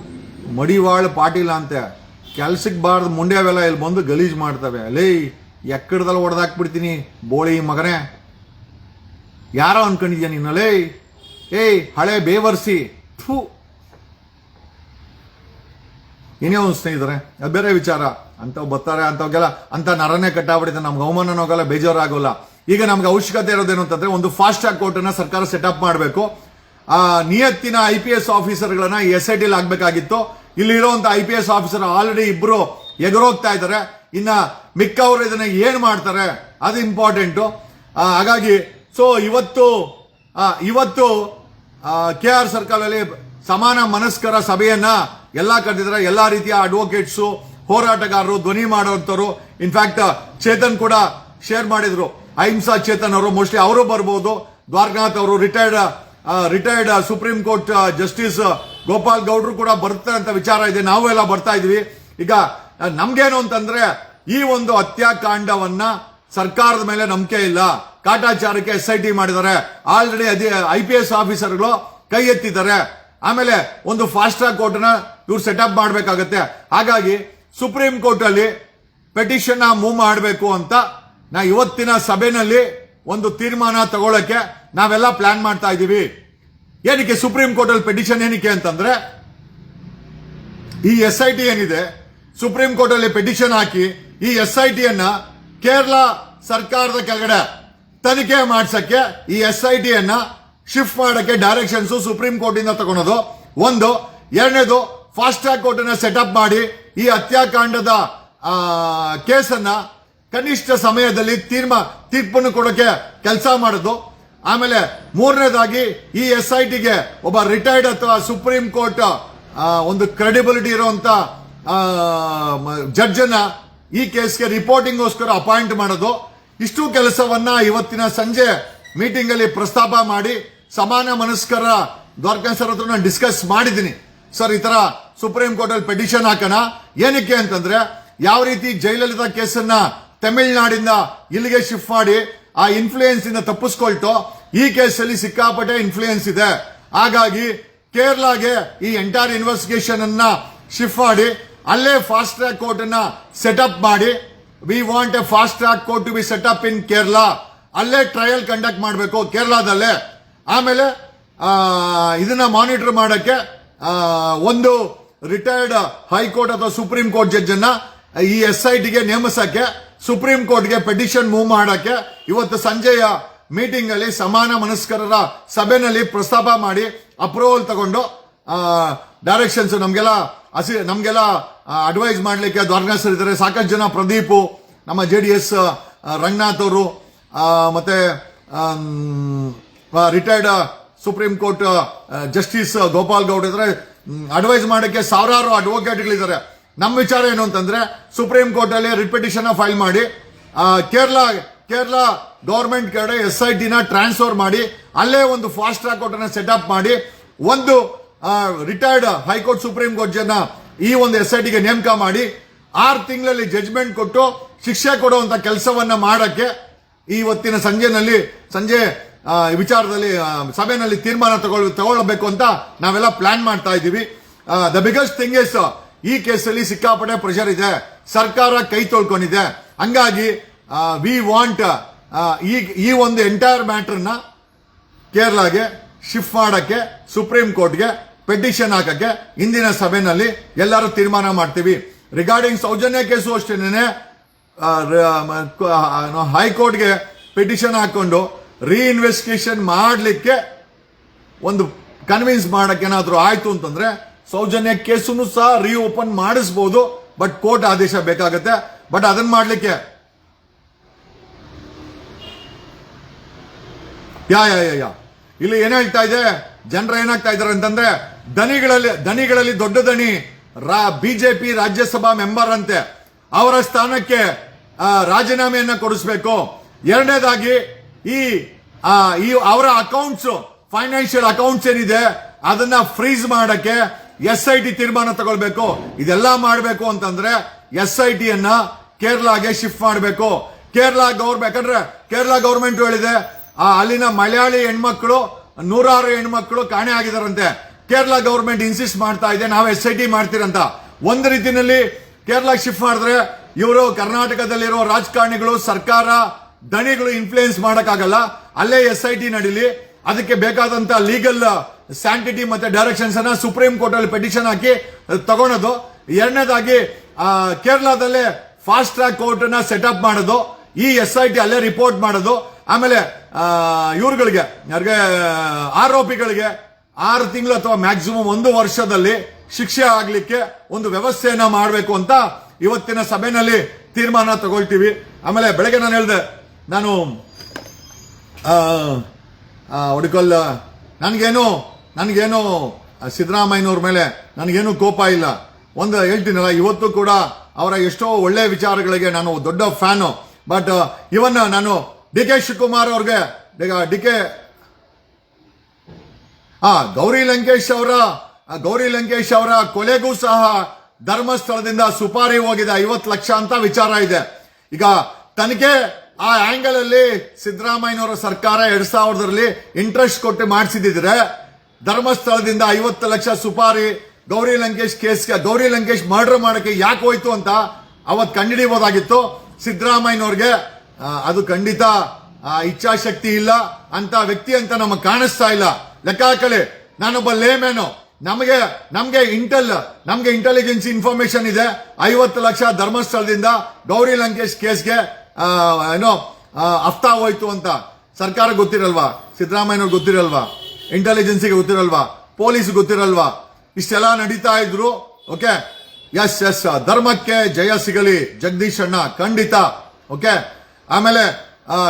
ಮಡಿವಾಳ್ ಪಾಟೀಲ ಅಂತೆ. ಕೆಲ್ಸಕ್ಕೆ ಬಾರ್ದು ಮುಂಡೆ ಅವೆಲ್ಲ ಇಲ್ಲಿ ಬಂದು ಗಲೀಜು ಮಾಡ್ತವೆ. ಅಲೇ ಎಕ್ಕಡದಲ್ಲಿ ಹೊಡೆದಾಕ್ಬಿಡ್ತೀನಿ ಬೋಳಿ ಮಗನೇ. ಯಾರೋ ಅನ್ಕೊಂಡಿದ್ಯಾ ನೀನು? ಲೇ ಏಯ್ ಹಳೆ ಬೇವರ್ಸಿ. ಥೂ. ಏನೇ ಒಂದು ಸ್ನೇಹಿತರೆ, ಅದು ಬೇರೆ ವಿಚಾರ. ಅಂತವ್ ಬರ್ತಾರೆ, ಅಂಥವ್ಗೆಲ್ಲ ಅಂತ ನರನೇ ಕಟ್ಟಾಬಿಡುತ್ತೆ ನಮ್ಗೆ ಅವಮಾನ ಹೋಗಲ್ಲ ಬೇಜಾರಾಗೋಲ್ಲ. ಈಗ ನಮ್ಗೆ ಅವಶ್ಯಕತೆ ಇರೋದೇನು ಅಂತಂದ್ರೆ ಒಂದು ಫಾಸ್ಟ್ ಟ್ರ್ಯಾಕ್ ಕೋರ್ಟನ್ನು ಸರ್ಕಾರ ಸೆಟಪ್ ಮಾಡಬೇಕು. ಆ, ನಿಯತ್ತಿನ ಐ ಪಿ ಎಸ್ ಆಫೀಸರ್ಗಳನ್ನ ಎಸ್ ಐ ಟಿಲಿ ಆಗ್ಬೇಕಾಗಿತ್ತು ಇಲ್ಲಿರುವಂತ I P S officer already ಇಬ್ಬರು ಎಗರೋಗ್ತಾ ಇದ್ದಾರೆ. ಇನ್ನ ಮಿಕ್ಕವರು ಇದನ್ನ ಏನು ಮಾಡ್ತಾರೆ? ಅದು ಇಂಪಾರ್ಟೆಂಟು ಹಾಗಾಗಿ ಸೊ ಇವತ್ತು ಇವತ್ತು ಕೆ ಆರ್ ಸರ್ಕಲ್ ಅಲ್ಲಿ ಸಮಾನ ಮನಸ್ಕರ ಸಭೆಯನ್ನ ಎಲ್ಲಾ ಕರೆದಿದ್ದಾರೆ. ಎಲ್ಲಾ ರೀತಿಯ ಅಡ್ವೊಕೇಟ್ಸು ಹೋರಾಟಗಾರರು, ಧ್ವನಿ ಮಾಡೋಂಥವ್ರು. ಇನ್ಫ್ಯಾಕ್ಟ್ ಚೇತನ್ ಕೂಡ ಶೇರ್ ಮಾಡಿದ್ರು. ಅಹಿಂಸಾ ಚೇತನ್ ಅವರು ಮೋಸ್ಟ್ಲಿ ಅವರು ಬರ್ಬೋದು. ದ್ವಾರಕನಾಥ್ ಅವರು retired retired supreme court justice Gopal ಗೌಡ್ರು ಕೂಡ ಬರ್ತಾರೆ ಅಂತ ವಿಚಾರ ಇದೆ. ನಾವು ಎಲ್ಲ ಬರ್ತಾ ಇದೀವಿ. ಈಗ ನಮ್ಗೇನು ಅಂತಂದ್ರೆ ಈ ಒಂದು ಹತ್ಯಾಕಾಂಡವನ್ನ ಸರ್ಕಾರದ ಮೇಲೆ ನಂಬಿಕೆ ಇಲ್ಲ. ಕಾಟಾಚಾರಕ್ಕೆ ಎಸ್ ಐ ಟಿ ಮಾಡಿದ್ದಾರೆ. ಆಲ್ರೆಡಿ ಅದೇ ಐ ಪಿ ಎಸ್ ಆಫೀಸರ್ಗಳು ಕೈ ಎತ್ತಿದ್ದಾರೆ. ಆಮೇಲೆ ಒಂದು ಫಾಸ್ಟ್ ಟ್ರ್ಯಾಕ್ ಕೋರ್ಟ್ನ ಇವ್ರು ಸೆಟಪ್ ಮಾಡಬೇಕಾಗತ್ತೆ. ಹಾಗಾಗಿ ಸುಪ್ರೀಂ ಕೋರ್ಟ್ ಅಲ್ಲಿ ಪೆಟಿಷನ್ ಮೂವ್ ಮಾಡಬೇಕು ಅಂತ ನಾ ಇವತ್ತಿನ ಸಭೆನಲ್ಲಿ ಒಂದು ತೀರ್ಮಾನ ತಗೊಳಕ್ಕೆ ನಾವೆಲ್ಲ ಪ್ಲಾನ್ ಮಾಡ್ತಾ ಇದ್ದೀವಿ. ಏನಕ್ಕೆ ಸುಪ್ರೀಂ ಕೋರ್ಟ್ ಅಲ್ಲಿ ಪೆಟಿಷನ್ ಏನಕ್ಕೆ ಅಂತಂದ್ರೆ, ಈ ಎಸ್ ಐ ಟಿ ಏನಿದೆ ಸುಪ್ರೀಂ ಕೋರ್ಟ್ ಅಲ್ಲಿ ಪೆಟಿಷನ್ ಹಾಕಿ ಈ ಎಸ್ ಐ ಟಿಯನ್ನ ಕೇರಳ ಸರ್ಕಾರದ ಕೆಳಗಡೆ ತನಿಖೆ ಮಾಡಿಸಕ್ಕೆ ಈ ಎಸ್ ಐ ಟಿಯನ್ನ ಶಿಫ್ಟ್ ಮಾಡಕ್ಕೆ ಡೈರೆಕ್ಷನ್ಸ್ ಸುಪ್ರೀಂ ಕೋರ್ಟ್ ಇಂದ ತಗೊಳೋದು. ಒಂದು, ಎರಡನೇದು ಫಾಸ್ಟ್ ಟ್ರ್ಯಾಕ್ ಕೋರ್ಟ್ ಅನ್ನ ಸೆಟಪ್ ಮಾಡಿ ಈ ಹತ್ಯಾಕಾಂಡದ ಕೇಸನ್ನ ಕನಿಷ್ಠ ಸಮಯದಲ್ಲಿ ತೀರ್ಮ, ತೀರ್ಪನ್ನು ಕೊಡೋಕೆ ಕೆಲಸ ಮಾಡೋದು. ಆಮೇಲೆ ಮೂರನೇದಾಗಿ ಈ ಎಸ್ ಐ ಟಿಗೆ ಒಬ್ಬ ರಿಟೈರ್ಡ್ ಅಥವಾ ಸುಪ್ರೀಂ ಕೋರ್ಟ್ ಒಂದು ಕ್ರೆಡಿಬಿಲಿಟಿ ಇರುವಂತ ಜಡ್ಜ್ ಅನ್ನ ಈ ಕೇಸ್ಗೆ ರಿಪೋರ್ಟಿಂಗ್ಗೋಸ್ಕರ ಅಪಾಯಿಂಟ್ ಮಾಡೋದು. ಇಷ್ಟು ಕೆಲಸವನ್ನ ಇವತ್ತಿನ ಸಂಜೆ ಮೀಟಿಂಗ್ ಅಲ್ಲಿ ಪ್ರಸ್ತಾಪ ಮಾಡಿ ಸಮಾನ ಮನಸ್ಕರ ದ್ವಾರಕಾ ಸರ್ ಹತ್ರ ಡಿಸ್ಕಸ್ ಮಾಡಿದ್ದೀನಿ. ಸರ್, ಈ ತರ ಸುಪ್ರೀಂ ಕೋರ್ಟ್ ಅಲ್ಲಿ ಪೆಟಿಷನ್ ಹಾಕೋಣ. ಏನಕ್ಕೆ ಅಂತಂದ್ರೆ ಯಾವ ರೀತಿ ಜಯಲಲಿತಾ ಕೇಸನ್ನ ತಮಿಳುನಾಡಿಂದ ಇಲ್ಲಿಗೆ ಶಿಫ್ಟ್ ಮಾಡಿ ಆ ಇನ್ಫ್ಲೂಯೆನ್ಸ್ ಇಂದ ತಪ್ಪಿಸ್ಕೊಳ್ತು, ಈ ಕೇಸಲ್ಲಿ ಸಿಕ್ಕಾಪಟ್ಟೆ ಇನ್ಫ್ಲೂಯೆನ್ಸ್ ಇದೆ. ಹಾಗಾಗಿ, ಕೇರಳಗೆ ಈ ಎಂಟೈರ್ ಇನ್ವೆಸ್ಟಿಗೇಷನ್ ಅನ್ನ ಶಿಫ್ಟ್ ಮಾಡಿ, ಅಲ್ಲೇ ಫಾಸ್ಟ್ ಟ್ರ್ಯಾಕ್ ಕೋರ್ಟ್ ಅನ್ನ ಸೆಟಪ್ ಮಾಡಿ we want a fast track court to be set up in Kerala ಅಲ್ಲೇ ಟ್ರಯಲ್ ಕಂಡಕ್ಟ್ ಮಾಡಬೇಕು ಕೇರಳದಲ್ಲೇ. ಆಮೇಲೆ ಇದನ್ನ ಮಾನಿಟರ್ ಮಾಡಕ್ಕೆ ಒಂದು ರಿಟೈರ್ಡ್ ಹೈಕೋರ್ಟ್ ಅಥವಾ ಸುಪ್ರೀಂ ಕೋರ್ಟ್ ಜಡ್ಜ್ ಅನ್ನ ಈ ಎಸ್ ಐ ಟಿಗೆ ನೇಮಿಸಕ್ಕೆ ಸುಪ್ರೀಂ ಕೋರ್ಟ್ಗೆ ಪೆಟಿಷನ್ ಮೂವ್ ಮಾಡೋಕ್ಕೆ ಇವತ್ತು ಸಂಜೆಯ ಮೀಟಿಂಗ್ ಅಲ್ಲಿ ಸಮಾನ ಮನಸ್ಕರರ ಸಭೆನಲ್ಲಿ ಪ್ರಸ್ತಾಪ ಮಾಡಿ ಅಪ್ರೂವಲ್ ತಗೊಂಡು ಡೈರೆಕ್ಷನ್ಸ್ ನಮಗೆಲ್ಲ ಹಸಿ ನಮಗೆಲ್ಲ ಅಡ್ವೈಸ್ ಮಾಡಲಿಕ್ಕೆ ಇದ್ದಾರೆ. ಸಾಕಷ್ಟು ಜನ ಪ್ರದೀಪ್, ನಮ್ಮ ಜೆ ಡಿ ಎಸ್ ರಂಗನಾಥ್ ಅವರು ಮತ್ತೆ retired Supreme Court justice Gopal Gowd ಇದ್ದಾರೆ. ಅಡ್ವೈಸ್ ಮಾಡೋಕ್ಕೆ ಸಾವಿರಾರು ಅಡ್ವೊಕೇಟ್ಗಳಿದ್ದಾರೆ ನಮ್ಮ ವಿಚಾರ ಏನು ಅಂತಂದ್ರೆ ಸುಪ್ರೀಂ ಕೋರ್ಟ್ ಅಲ್ಲಿ ರಿಪಿಟಿಷನ್ ಫೈಲ್ ಮಾಡಿ ಕೇರಳ ಕೇರಳ ಗೌರ್ಮೆಂಟ್ ಕಡೆ ಎಸ್ ಐ ಟಿನ ಟ್ರಾನ್ಸ್ಫರ್ ಮಾಡಿ, ಅಲ್ಲೇ ಒಂದು ಫಾಸ್ಟ್ ಟ್ರ್ಯಾಕ್ ಕೋರ್ಟ್ ಅನ್ನ ಸೆಟಪ್ ಮಾಡಿ, ಒಂದು ರಿಟೈರ್ಡ್ ಹೈಕೋರ್ಟ್ ಸುಪ್ರೀಂ ಕೋರ್ಟ್ ಜನ ಈ ಒಂದು ಎಸ್ ಐ ಟಿಗೆ ನೇಮಕ ಮಾಡಿ, ಆರು ತಿಂಗಳಲ್ಲಿ ಜಜ್ಮೆಂಟ್ ಕೊಟ್ಟು ಶಿಕ್ಷೆ ಕೊಡುವಂತ ಕೆಲಸವನ್ನ ಮಾಡಕ್ಕೆ ಇವತ್ತಿನ ಸಂಜೆನಲ್ಲಿ, ಸಂಜೆ ವಿಚಾರದಲ್ಲಿ ಸಭೆಯಲ್ಲಿ ತೀರ್ಮಾನ ತಗೊಳ್, ತಗೊಳ್ಬೇಕು ಅಂತ ನಾವೆಲ್ಲ ಪ್ಲಾನ್ ಮಾಡ್ತಾ ಇದ್ದೀವಿ. ದ ಬಿಗ್ಗೆಸ್ಟ್ ಥಿಂಗ್ ಇಸ್ ಈ ಕೇಸಲ್ಲಿ ಸಿಕ್ಕಾಪಟ್ಟೆ ಪ್ರೆಷರ್ ಇದೆ. ಸರ್ಕಾರ ಕೈ ತೊಳ್ಕೊಂಡಿದೆ. ಹಂಗಾಗಿ ವಿ ವಾಂಟ್ ಈ ಈ ಒಂದು ಎಂಟೈರ್ ಮ್ಯಾಟ್ರನ್ನ ಕೇರಳಗೆ ಶಿಫ್ಟ್ ಮಾಡೋಕ್ಕೆ ಸುಪ್ರೀಂ ಕೋರ್ಟ್ಗೆ ಪೆಟಿಷನ್ ಹಾಕಕ್ಕೆ ಇಂದಿನ ಸಭೆಯಲ್ಲಿ ಎಲ್ಲರೂ ತೀರ್ಮಾನ ಮಾಡ್ತೀವಿ. ರಿಗಾರ್ಡಿಂಗ್ ಸೌಜನ್ಯ ಕೇಸು ಅಷ್ಟೇನೆ ಹೈಕೋರ್ಟ್ಗೆ ಪಿಟಿಷನ್ ಹಾಕೊಂಡು ರೀಇನ್ವೆಸ್ಟಿಗೇಷನ್ ಮಾಡಲಿಕ್ಕೆ ಒಂದು ಕನ್ವಿನ್ಸ್ ಮಾಡಕ್ಕೆ ಏನಾದರೂ ಆಯ್ತು ಅಂತಂದ್ರೆ ಸೌಜನ್ಯ ಕೇಸನ್ನು ಸಹ ರೀಓಪನ್ ಮಾಡಿಸಬಹುದು ಬಟ್ ಕೋರ್ಟ್ ಆದೇಶ ಬೇಕಾಗುತ್ತೆ. ಬಟ್ ಅದನ್ನ ಮಾಡಲಿಕ್ಕೆ ಯಾ ಯಾ ಯಾ ಯಾ. ಇಲ್ಲಿ ಏನ್ ಹೇಳ್ತಾ ಇದೆ? ಜನರು ಏನಾಗ್ತಾ ಇದಾರೆ ಅಂತಂದ್ರೆ, ದನಿಗಳಲ್ಲಿ ದನಿಗಳಲ್ಲಿ ದೊಡ್ಡ ದನಿ ಬಿಜೆಪಿ ರಾಜ್ಯಸಭಾ ಮೆಂಬರ್ ಅಂತೆ. ಅವರ ಸ್ಥಾನಕ್ಕೆ ರಾಜೀನಾಮೆಯನ್ನ ಕೊಡಿಸ್ಬೇಕು. ಎರಡನೇದಾಗಿ, ಈ ಅವರ ಅಕೌಂಟ್ಸ್ ಫೈನಾನ್ಷಿಯಲ್ ಅಕೌಂಟ್ಸ್ ಏನಿದೆ, ಅದನ್ನ ಫ್ರೀಸ್ ಮಾಡಕ್ಕೆ ಎಸ್ ಐ ಟಿ ತೀರ್ಮಾನ ತಗೊಳ್ಬೇಕು, ಇದೆಲ್ಲ ಮಾಡಬೇಕು ಅಂತಂದ್ರೆ ಎಸ್ ಐ ಟಿ ಅನ್ನ ಕೇರಳಗೆ ಶಿಫ್ಟ್ ಮಾಡಬೇಕು. ಕೇರಳ ಗೌರ್ಮೆಂಟ್, ಯಾಕಂದ್ರೆ ಕೇರಳ ಗೌರ್ಮೆಂಟ್ ಹೇಳಿದೆ, ಆ, ಅಲ್ಲಿನ ಮಲಯಾಳಿ ಹೆಣ್ಮಕ್ಳು, ನೂರಾರು ಹೆಣ್ಮಕ್ಳು ಕಾಣೆ ಆಗಿದಾರಂತೆ. ಕೇರಳ ಗೌರ್ಮೆಂಟ್ ಇನ್ಸಿಸ್ಟ್ ಮಾಡ್ತಾ ಇದೆ, ನಾವು ಎಸ್ ಐ ಟಿ ಮಾಡ್ತೀರಂತ. ಒಂದು ರೀತಿನಲ್ಲಿ ಕೇರಳ ಶಿಫ್ಟ್ ಮಾಡಿದ್ರೆ ಇವರು ಕರ್ನಾಟಕದಲ್ಲಿರೋ ರಾಜಕಾರಣಿಗಳು, ಸರ್ಕಾರ, ದಣಿಗಳು ಇನ್ಫ್ಲೂಯೆನ್ಸ್ ಮಾಡೋಕ್ಕಾಗಲ್ಲ. ಅಲ್ಲೇ ಎಸ್ ಐ ಟಿ ನಡೀಲಿ. ಅದಕ್ಕೆ ಬೇಕಾದಂತ ಲೀಗಲ್ ಸ್ಯಾಂಟಿಟಿ ಮತ್ತೆ ಡೈರೆಕ್ಷನ್ಸ್ ಅನ್ನ ಸುಪ್ರೀಂ ಕೋರ್ಟ್ ಅಲ್ಲಿ ಪೆಟಿಷನ್ ಹಾಕಿ ತಗೊಳೋದು. ಎರಡನೇದಾಗಿ ಕೇರಳದಲ್ಲೇ ಫಾಸ್ಟ್ ಟ್ರ್ಯಾಕ್ ಕೋರ್ಟ್ ಅನ್ನ ಸೆಟಪ್ ಮಾಡೋದು. ಈ ಎಸ್ ಐ ಟಿ ಅಲ್ಲೇ ರಿಪೋರ್ಟ್ ಮಾಡೋದು. ಆಮೇಲೆ ಇವ್ರುಗಳಿಗೆ, ಯಾರಿಗೆ, ಆರೋಪಿಗಳಿಗೆ ಆರು ತಿಂಗಳು ಅಥವಾ ಮ್ಯಾಕ್ಸಿಮಮ್ ಒಂದು ವರ್ಷದಲ್ಲಿ ಶಿಕ್ಷೆ ಆಗ್ಲಿಕ್ಕೆ ಒಂದು ವ್ಯವಸ್ಥೆಯನ್ನ ಮಾಡಬೇಕು ಅಂತ ಇವತ್ತಿನ ಸಭೆಯಲ್ಲಿ ತೀರ್ಮಾನ ತಗೊಳ್ತೀವಿ. ಆಮೇಲೆ ಬೆಳಗ್ಗೆ ನಾನು ಹೇಳಿದೆ, ನಾನು ಹುಡುಕಲ್ಲ ನನಗೇನು ನನಗೇನು ಸಿದ್ದರಾಮಯ್ಯನವ್ರ ಮೇಲೆ ನನಗೇನು ಕೋಪ ಇಲ್ಲ. ಒಂದು ಹೇಳ್ತೀನಲ್ಲ, ಇವತ್ತು ಕೂಡ ಅವರ ಎಷ್ಟೋ ಒಳ್ಳೆ ವಿಚಾರಗಳಿಗೆ ನಾನು ದೊಡ್ಡ ಫ್ಯಾನು. ಬಟ್ ಇವನ್ ನಾನು ಡಿ ಕೆ ಶಿವಕುಮಾರ್ ಅವ್ರಿಗೆ ಡಿ ಕೆ, ಆ, ಗೌರಿ ಲಂಕೇಶ್ ಅವರ ಗೌರಿ ಲಂಕೇಶ್ ಅವರ ಕೊಲೆಗೂ ಸಹ ಧರ್ಮಸ್ಥಳದಿಂದ ಸುಪಾರಿ ಹೋಗಿದೆ. ಐವತ್ತು ಲಕ್ಷ ಅಂತ ವಿಚಾರ ಇದೆ. ಈಗ ತನಿಖೆ ಆ ಆಂಗಲ್ ಅಲ್ಲಿ ಸಿದ್ದರಾಮಯ್ಯನವರ ಸರ್ಕಾರ ಎರಡ್ ಸಾವಿರದಲ್ಲಿ ಇಂಟ್ರೆಸ್ಟ್ ಕೊಟ್ಟು ಮಾಡಿಸಿದ್ರೆ ಧರ್ಮಸ್ಥಳದಿಂದ ಐವತ್ತು ಲಕ್ಷ ಸುಪಾರಿ ಗೌರಿ ಲಂಕೇಶ್ ಕೇಸ್ಗೆ, ಗೌರಿ ಲಂಕೇಶ್ ಮರ್ಡರ್ ಮಾಡಕ್ಕೆ ಯಾಕೆ ಹೋಯ್ತು ಅಂತ ಅವತ್ ಕಂಡಿಡಿಬೋದಾಗಿತ್ತು ಸಿದ್ದರಾಮಯ್ಯನವ್ರಿಗೆ ಅದು ಖಂಡಿತ ಇಚ್ಛಾಶಕ್ತಿ ಇಲ್ಲ. ಅಂತ ವ್ಯಕ್ತಿ ಅಂತ ನಮಗೆ ಕಾಣಿಸ್ತಾ ಇಲ್ಲ. ಲೆಕ್ಕ ಹಾಕಲಿ ನಾನೊಬ್ಬ ಲೇಮೇನು ನಮಗೆ ನಮಗೆ ಇಂಟೆಲ್ ನಮಗೆ ಇಂಟೆಲಿಜೆನ್ಸ್ ಇನ್ಫಾರ್ಮೇಶನ್ ಇದೆ. ಐವತ್ತು ಲಕ್ಷ ಧರ್ಮಸ್ಥಳದಿಂದ ಗೌರಿ ಲಂಕೇಶ್ ಕೇಸ್ಗೆ ಏನೋ ಅಫ್ತಾ ಹೋಯ್ತು ಅಂತ. ಸರ್ಕಾರ ಗೊತ್ತಿರಲ್ವಾ? ಸಿದ್ದರಾಮಯ್ಯನವ್ರು ಗೊತ್ತಿರಲ್ವಾ? ಇಂಟೆಲಿಜೆನ್ಸಿಗೆ ಗೊತ್ತಿರಲ್ವಾ? ಪೊಲೀಸ್ ಗೊತ್ತಿರಲ್ವಾ? ಇಷ್ಟೆಲ್ಲ ನಡೀತಾ ಇದ್ರು ಓಕೆ ಎಸ್ ಎಸ್ ಧರ್ಮಕ್ಕೆ ಜಯ ಸಿಗಲಿ ಜಗದೀಶ್ ಅಣ್ಣ ಖಂಡಿತ ಓಕೆ ಆಮೇಲೆ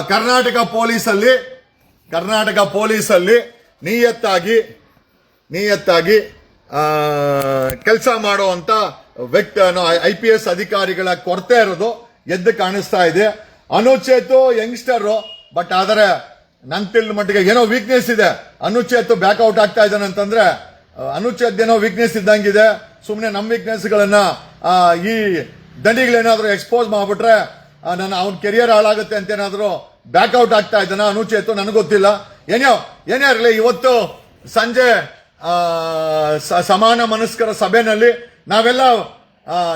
ಕರ್ನಾಟಕ ಪೊಲೀಸಲ್ಲಿ ಕರ್ನಾಟಕ ಪೊಲೀಸಲ್ಲಿ ನಿಯತ್ತಾಗಿ ನಿಯತ್ತಾಗಿ ಕೆಲಸ ಮಾಡುವಂತ ವ್ಯಕ್ತಿ ಐ ಪಿ ಎಸ್ ಅಧಿಕಾರಿಗಳ ಕೊರತೆ ಇರೋದು, ಎದ್ದು ಕಾಣಿಸ್ತಾ ಇದೆ. ಅನುಚೇತು ಯಂಗ್ಸ್ಟರ್ ಬಟ್ ಆದರೆ ನನ್ ತಿಳಿದ ಮಟ್ಟಿಗೆ ಏನೋ ವೀಕ್ನೆಸ್ ಇದೆ. ಅನುಚೇತು ಬ್ಯಾಕ್ಔಟ್ ಆಗ್ತಾ ಇದ್ದಾನೆ ಅಂತಂದ್ರೆ ಅನುಚ್ಛೇದ್ ಏನೋ ವೀಕ್ನೆಸ್ ಇದ್ದಂಗಿದೆ. ಸುಮ್ಮನೆ ನಮ್ಮ ವೀಕ್ನೆಸ್ ಗಳನ್ನ ಆ, ಈ ದಂಡಿಗಳೇನಾದ್ರೂ ಎಕ್ಸ್ಪೋಸ್ ಮಾಡ್ಬಿಟ್ರೆ ನನ್ನ ಅವನ ಕೆರಿಯರ್ ಹಾಳಾಗುತ್ತೆ ಅಂತ ಏನಾದ್ರು ಬ್ಯಾಕ್ಔಟ್ ಆಗ್ತಾ ಇದ್ದಾನ ಅನುಚ್ಛೇದ್? ನನಗೆ ಗೊತ್ತಿಲ್ಲ. ಏನೋ ಏನೇ ಇರಲಿ ಇವತ್ತು ಸಂಜೆ ಸಮಾನ ಮನಸ್ಕರ ಸಭೆನಲ್ಲಿ ನಾವೆಲ್ಲ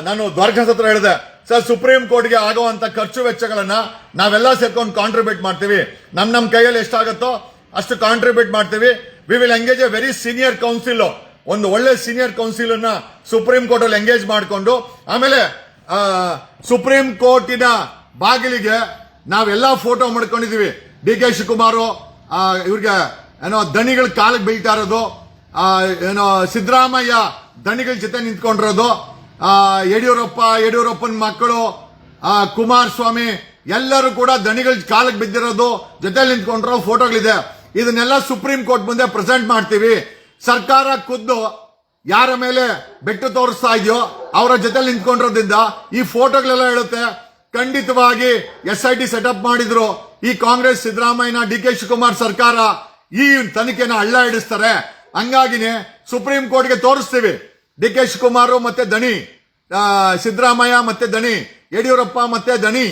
ನಾನು ದ್ವಾರಕಾಸ್ ಹತ್ರ ಹೇಳಿದೆ. ಸರ್ ಸುಪ್ರೀಂ ಕೋರ್ಟ್ಗೆ ಆಗುವಂತ ಖರ್ಚು ವೆಚ್ಚಗಳನ್ನ ನಾವೆಲ್ಲ ಸೇರ್ಕೊಂಡು ಕಾಂಟ್ರಿಬ್ಯೂಟ್ ಮಾಡ್ತೀವಿ. ನಮ್ ನಮ್ ಕೈಯಲ್ಲಿ ಎಷ್ಟಾಗುತ್ತೋ ಅಷ್ಟು ಕಾಂಟ್ರಿಬ್ಯೂಟ್ ಮಾಡ್ತೀವಿ. We will engage a very senior counsel ಒಂದು ಒಳ್ಳೆ ಸೀನಿಯರ್ ಕೌನ್ಸಿಲ್ ಅನ್ನ ಸುಪ್ರೀಂ ಕೋರ್ಟ್ ಅಲ್ಲಿ ಎಂಗೇಜ್ ಮಾಡಿಕೊಂಡು, ಆಮೇಲೆ ಸುಪ್ರೀಂ ಕೋರ್ಟಿನ ಬಾಗಿಲಿಗೆ ನಾವೆಲ್ಲ ಫೋಟೋ ಮಾಡ್ಕೊಂಡಿದೀವಿ. ಡಿ ಕೆ ಶಿವಕುಮಾರ್ ಇವ್ರಿಗೆ ಏನೋ ದಣಿಗಳ ಕಾಲಕ್ಕೆ ಬೀಳ್ತಾ ಇರೋದು ಏನೋ ಸಿದ್ದರಾಮಯ್ಯ ದಣಿಗಳ ಜೊತೆ ನಿಂತ್ಕೊಂಡಿರೋದು. ಯಡಿಯೂರಪ್ಪ ಯಡಿಯೂರಪ್ಪನ ಮಕ್ಕಳು ಆ, ಕುಮಾರಸ್ವಾಮಿ ಎಲ್ಲರೂ ಕೂಡ ದಣಿಗಳ ಕಾಲಕ್ಕೆ ಬಿದ್ದಿರೋದು ಜೊತೆಲಿ ನಿಂತ್ಕೊಂಡಿರೋ ಫೋಟೋಗಳಿದೆ. ಇದನ್ನೆಲ್ಲ ಸುಪ್ರೀಂ ಕೋರ್ಟ್ ಮುಂದೆ ಪ್ರೆಸೆಂಟ್ ಮಾಡ್ತೀವಿ. ಸರ್ಕಾರ ಖುದ್ದು ಯಾರ ಮೇಲೆ ಬೆಟ್ಟು ತೋರಿಸ್ತಾ ಇದೆಯೋ ಅವರ ಜೊತೆ ನಿಂತ್ಕೊಂಡಿರೋದ್ರಿಂದ ಈ ಫೋಟೋಗಳೆಲ್ಲ ಹೇಳುತ್ತೆ ಖಂಡಿತವಾಗಿ ಎಸ್ ಐ ಟಿ ಸೆಟಪ್ ಮಾಡಿದ್ರು. ಈ ಕಾಂಗ್ರೆಸ್ ಸಿದ್ದರಾಮಯ್ಯ ಡಿ ಕೆ ಶಿವಕುಮಾರ್ ಸರ್ಕಾರ ಈ ತನಿಖೆನ ಹಳ್ಳ ಹಿಡಿಸ್ತಾರೆ. ಹಂಗಾಗಿನೇ ಸುಪ್ರೀಂ ಕೋರ್ಟ್ಗೆ ತೋರಿಸ್ತೀವಿ. ಡಿ ಕೆ ಶಿವಕುಮಾರು ಮತ್ತೆ ದಣಿ ಸಿದ್ದರಾಮಯ್ಯ ಮತ್ತೆ ದಣಿ, ಯಡಿಯೂರಪ್ಪ ಮತ್ತೆ ದಣಿ,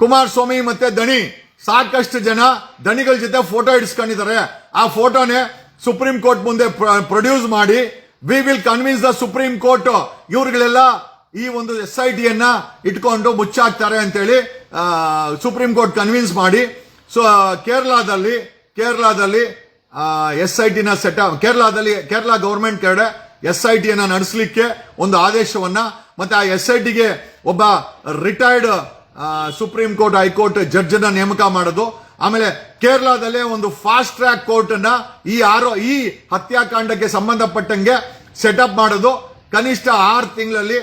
ಕುಮಾರಸ್ವಾಮಿ ಮತ್ತೆ ದಣಿ, ಸಾಕಷ್ಟು ಜನ ದಣಿಗಳ ಜೊತೆ ಫೋಟೋ ಇಡಿಸ್ಕೊಂಡಿದ್ದಾರೆ ಆ ಫೋಟೋನೇ ಸುಪ್ರೀಂ ಕೋರ್ಟ್ ಮುಂದೆ ಪ್ರೊಡ್ಯೂಸ್ ಮಾಡಿ, we will convince the Supreme Court. ಇವ್ರುಗಳೆಲ್ಲ ಈ ಒಂದು ಎಸ್ ಐ ಟಿಯನ್ನ ಇಟ್ಕೊಂಡು ಮುಚ್ಚಾಕ್ತಾರೆ ಅಂತೇಳಿ ಸುಪ್ರೀಂ ಕೋರ್ಟ್ ಕನ್ವಿನ್ಸ್ ಮಾಡಿ. ಸೊ ಕೇರಳದಲ್ಲಿ ಕೇರಳದಲ್ಲಿ ಎಸ್ ಐ ಟಿನ ಸೆಟ್ ಕೇರಳದಲ್ಲಿ, ಕೇರಳ ಗೌರ್ಮೆಂಟ್ ಕಡೆ ಎಸ್ ಐ ಟಿಯನ್ನು ನಡೆಸಲಿಕ್ಕೆ ಒಂದು ಆದೇಶವನ್ನ. ಮತ್ತೆ ಆ ಎಸ್ ಐ ಟಿಗೆ ಒಬ್ಬ retired Supreme Court high court judge ಅನ್ನ ನೇಮಕ ಮಾಡೋದು. ಆಮೇಲೆ ಕೇರಳದಲ್ಲೇ ಒಂದು ಫಾಸ್ಟ್ ಟ್ರ್ಯಾಕ್ ಕೋರ್ಟ್ ಅನ್ನ ಈ ಆರೋ, ಈ ಹತ್ಯಾಕಾಂಡಕ್ಕೆ ಸಂಬಂಧಪಟ್ಟಂಗೆ ಸೆಟಪ್ ಮಾಡೋದು. ಕನಿಷ್ಠ ಆರು ತಿಂಗಳಲ್ಲಿ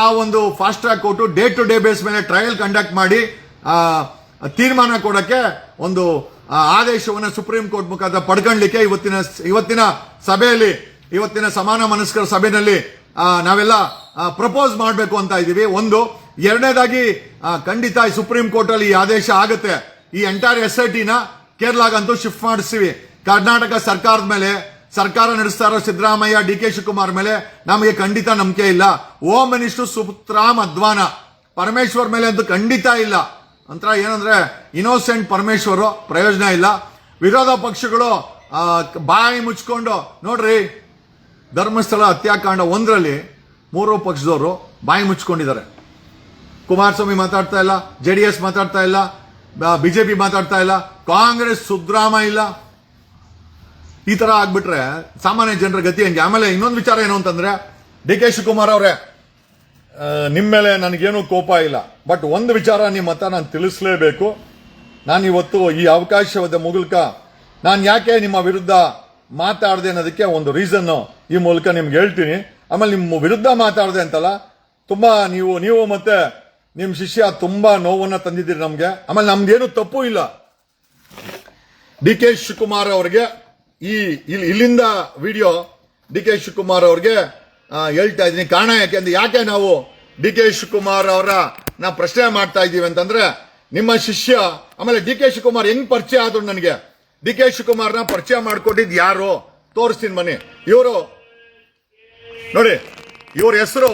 ಆ ಒಂದು fast track court day to day base ಮೇಲೆ ಟ್ರಯಲ್ ಕಂಡಕ್ಟ್ ಮಾಡಿ ತೀರ್ಮಾನ ಕೊಡಕ್ಕೆ ಒಂದು ಆದೇಶವನ್ನು ಆದೇಶವನ್ನ ಸುಪ್ರೀಂ ಕೋರ್ಟ್ ಮುಖಾಂತರ ಪಡ್ಕೊಳ್ಳಿಕ್ಕೆ ಇವತ್ತಿನ ಇವತ್ತಿನ ಸಭೆಯಲ್ಲಿ ಇವತ್ತಿನ ಸಮಾನ ಮನಸ್ಕರ ಸಭೆಯಲ್ಲಿ ನಾವೆಲ್ಲ ಪ್ರಪೋಸ್ ಮಾಡಬೇಕು ಅಂತ ಇದ್ದೀವಿ. ಒಂದು, ಎರಡನೇದಾಗಿ ಖಂಡಿತ ಸುಪ್ರೀಂ ಕೋರ್ಟ್ ಅಲ್ಲಿ ಈ ಆದೇಶ ಆಗುತ್ತೆ. ಈ ಎಂಟೈರ್ ಎಸ್ ಐ ಟಿನ ಕೇರಳಗಂತೂ ಶಿಫ್ಟ್ ಮಾಡಿಸ್ತೀವಿ. ಕರ್ನಾಟಕ ಸರ್ಕಾರದ ಮೇಲೆ, ಸರ್ಕಾರ ನಡೆಸ್ತಾ ಇರೋ ಸಿದ್ದರಾಮಯ್ಯ, ಡಿ ಕೆ ಶಿವಕುಮಾರ್ ಮೇಲೆ ನಮಗೆ ಖಂಡಿತ ನಂಬಿಕೆ ಇಲ್ಲ. ಹೋಮ್ ಮಿನಿಸ್ಟರ್ ಸುಪುತ್ರಾಮ್ ಅದ್ವಾನ, ಪರಮೇಶ್ವರ್ ಮೇಲೆ ಅಂತೂ ಖಂಡಿತ ಇಲ್ಲ. ಒಂಥರ ಏನಂದ್ರೆ ಇನೋಸೆಂಟ್ ಪರಮೇಶ್ವರು ಪ್ರಯೋಜನ ಇಲ್ಲ. ವಿರೋಧ ಪಕ್ಷಗಳು ಬಾಯಿ ಮುಚ್ಕೊಂಡು, ನೋಡ್ರಿ ಧರ್ಮಸ್ಥಳ ಹತ್ಯಾಕಾಂಡ ಒಂದರಲ್ಲಿ ಮೂರೋ ಪಕ್ಷದವರು ಬಾಯಿ ಮುಚ್ಕೊಂಡಿದ್ದಾರೆ ಕುಮಾರಸ್ವಾಮಿ ಮಾತಾಡ್ತಾ ಇಲ್ಲ ಜೆ ಡಿ ಎಸ್ ಮಾತಾಡ್ತಾ ಇಲ್ಲ ಬಿಜೆಪಿ ಮಾತಾಡ್ತಾ ಇಲ್ಲ, ಕಾಂಗ್ರೆಸ್ ಸುಗ್ರಾಮ ಇಲ್ಲ. ಈ ತರ ಆಗ್ಬಿಟ್ರೆ ಸಾಮಾನ್ಯ ಜನರ ಗತಿ ಹಂಗೆ? ಆಮೇಲೆ ಇನ್ನೊಂದು ವಿಚಾರ ಏನು ಅಂತಂದ್ರೆ, ಡಿ ಕೆ ಶಿವಕುಮಾರ್ ಅವರೇ ನಿಮ್ಮ ಮೇಲೆ ನನಗೇನು ಕೋಪ ಇಲ್ಲ, ಬಟ್ ಒಂದು ವಿಚಾರ ನಿಮ್ಮ ಹತ್ರ ನಾನು ತಿಳಿಸ್ಲೇಬೇಕು. ನಾನು ಇವತ್ತು ಈ ಅವಕಾಶವಾದ ಮೂಲಕ ನಾನು ಯಾಕೆ ನಿಮ್ಮ ವಿರುದ್ಧ ಮಾತಾಡದೆ ಅನ್ನೋದಕ್ಕೆ ಒಂದು ರೀಸನ್ ಈ ಮೂಲಕ ನಿಮ್ಗೆ ಹೇಳ್ತೀನಿ. ಆಮೇಲೆ ನಿಮ್ಮ ವಿರುದ್ಧ ಮಾತಾಡದೆ ಅಂತಲ್ಲ, ತುಂಬಾ ನೀವು ನೀವು ಮತ್ತೆ ನಿಮ್ಮ ಶಿಷ್ಯ ತುಂಬಾ ನೋವನ್ನ ತಂದಿದ್ದೀರಿ ನಮಗೆ. ಆಮೇಲೆ ನಮ್ದೇನು ತಪ್ಪು ಇಲ್ಲ. ಡಿ ಕೆ ಶಿವಕುಮಾರ್ ಅವರಿಗೆ ಈ ಇಲ್ಲಿ- ಇಲ್ಲಿಂದ ವಿಡಿಯೋ ಡಿ ಕೆ ಶಿವಕುಮಾರ್ ಅವ್ರಿಗೆ ಹೇಳ್ತಾ ಇದ್ದೀನಿ. ಕಾರಣ ಯಾಕೆ ಅಂದ್ರೆ ಯಾಕೆ ನಾವು ಡಿ ಕೆ ಶಿವಕುಮಾರ್ ಅವರ ನಾ ಪ್ರಶ್ನೆ ಮಾಡ್ತಾ ಇದ್ದೀವಿ ಅಂತಂದ್ರೆ ನಿಮ್ಮ ಶಿಷ್ಯ, ಆಮೇಲೆ ಡಿ ಕೆ ಶಿವಕುಮಾರ್ ಹೆಂಗ್ ಪರಿಚಯ ಆದ್ರು ನನಗೆ? ಡಿ ಕೆ ಶಿವಕುಮಾರ್ನ ಪರಿಚಯ ಮಾಡ್ಕೊಟ್ಟಿದ್ ಯಾರು? ತೋರಿಸ್ತೀನಿ ಮನೆ. ಇವರು ನೋಡಿ, ಇವ್ರ ಹೆಸರು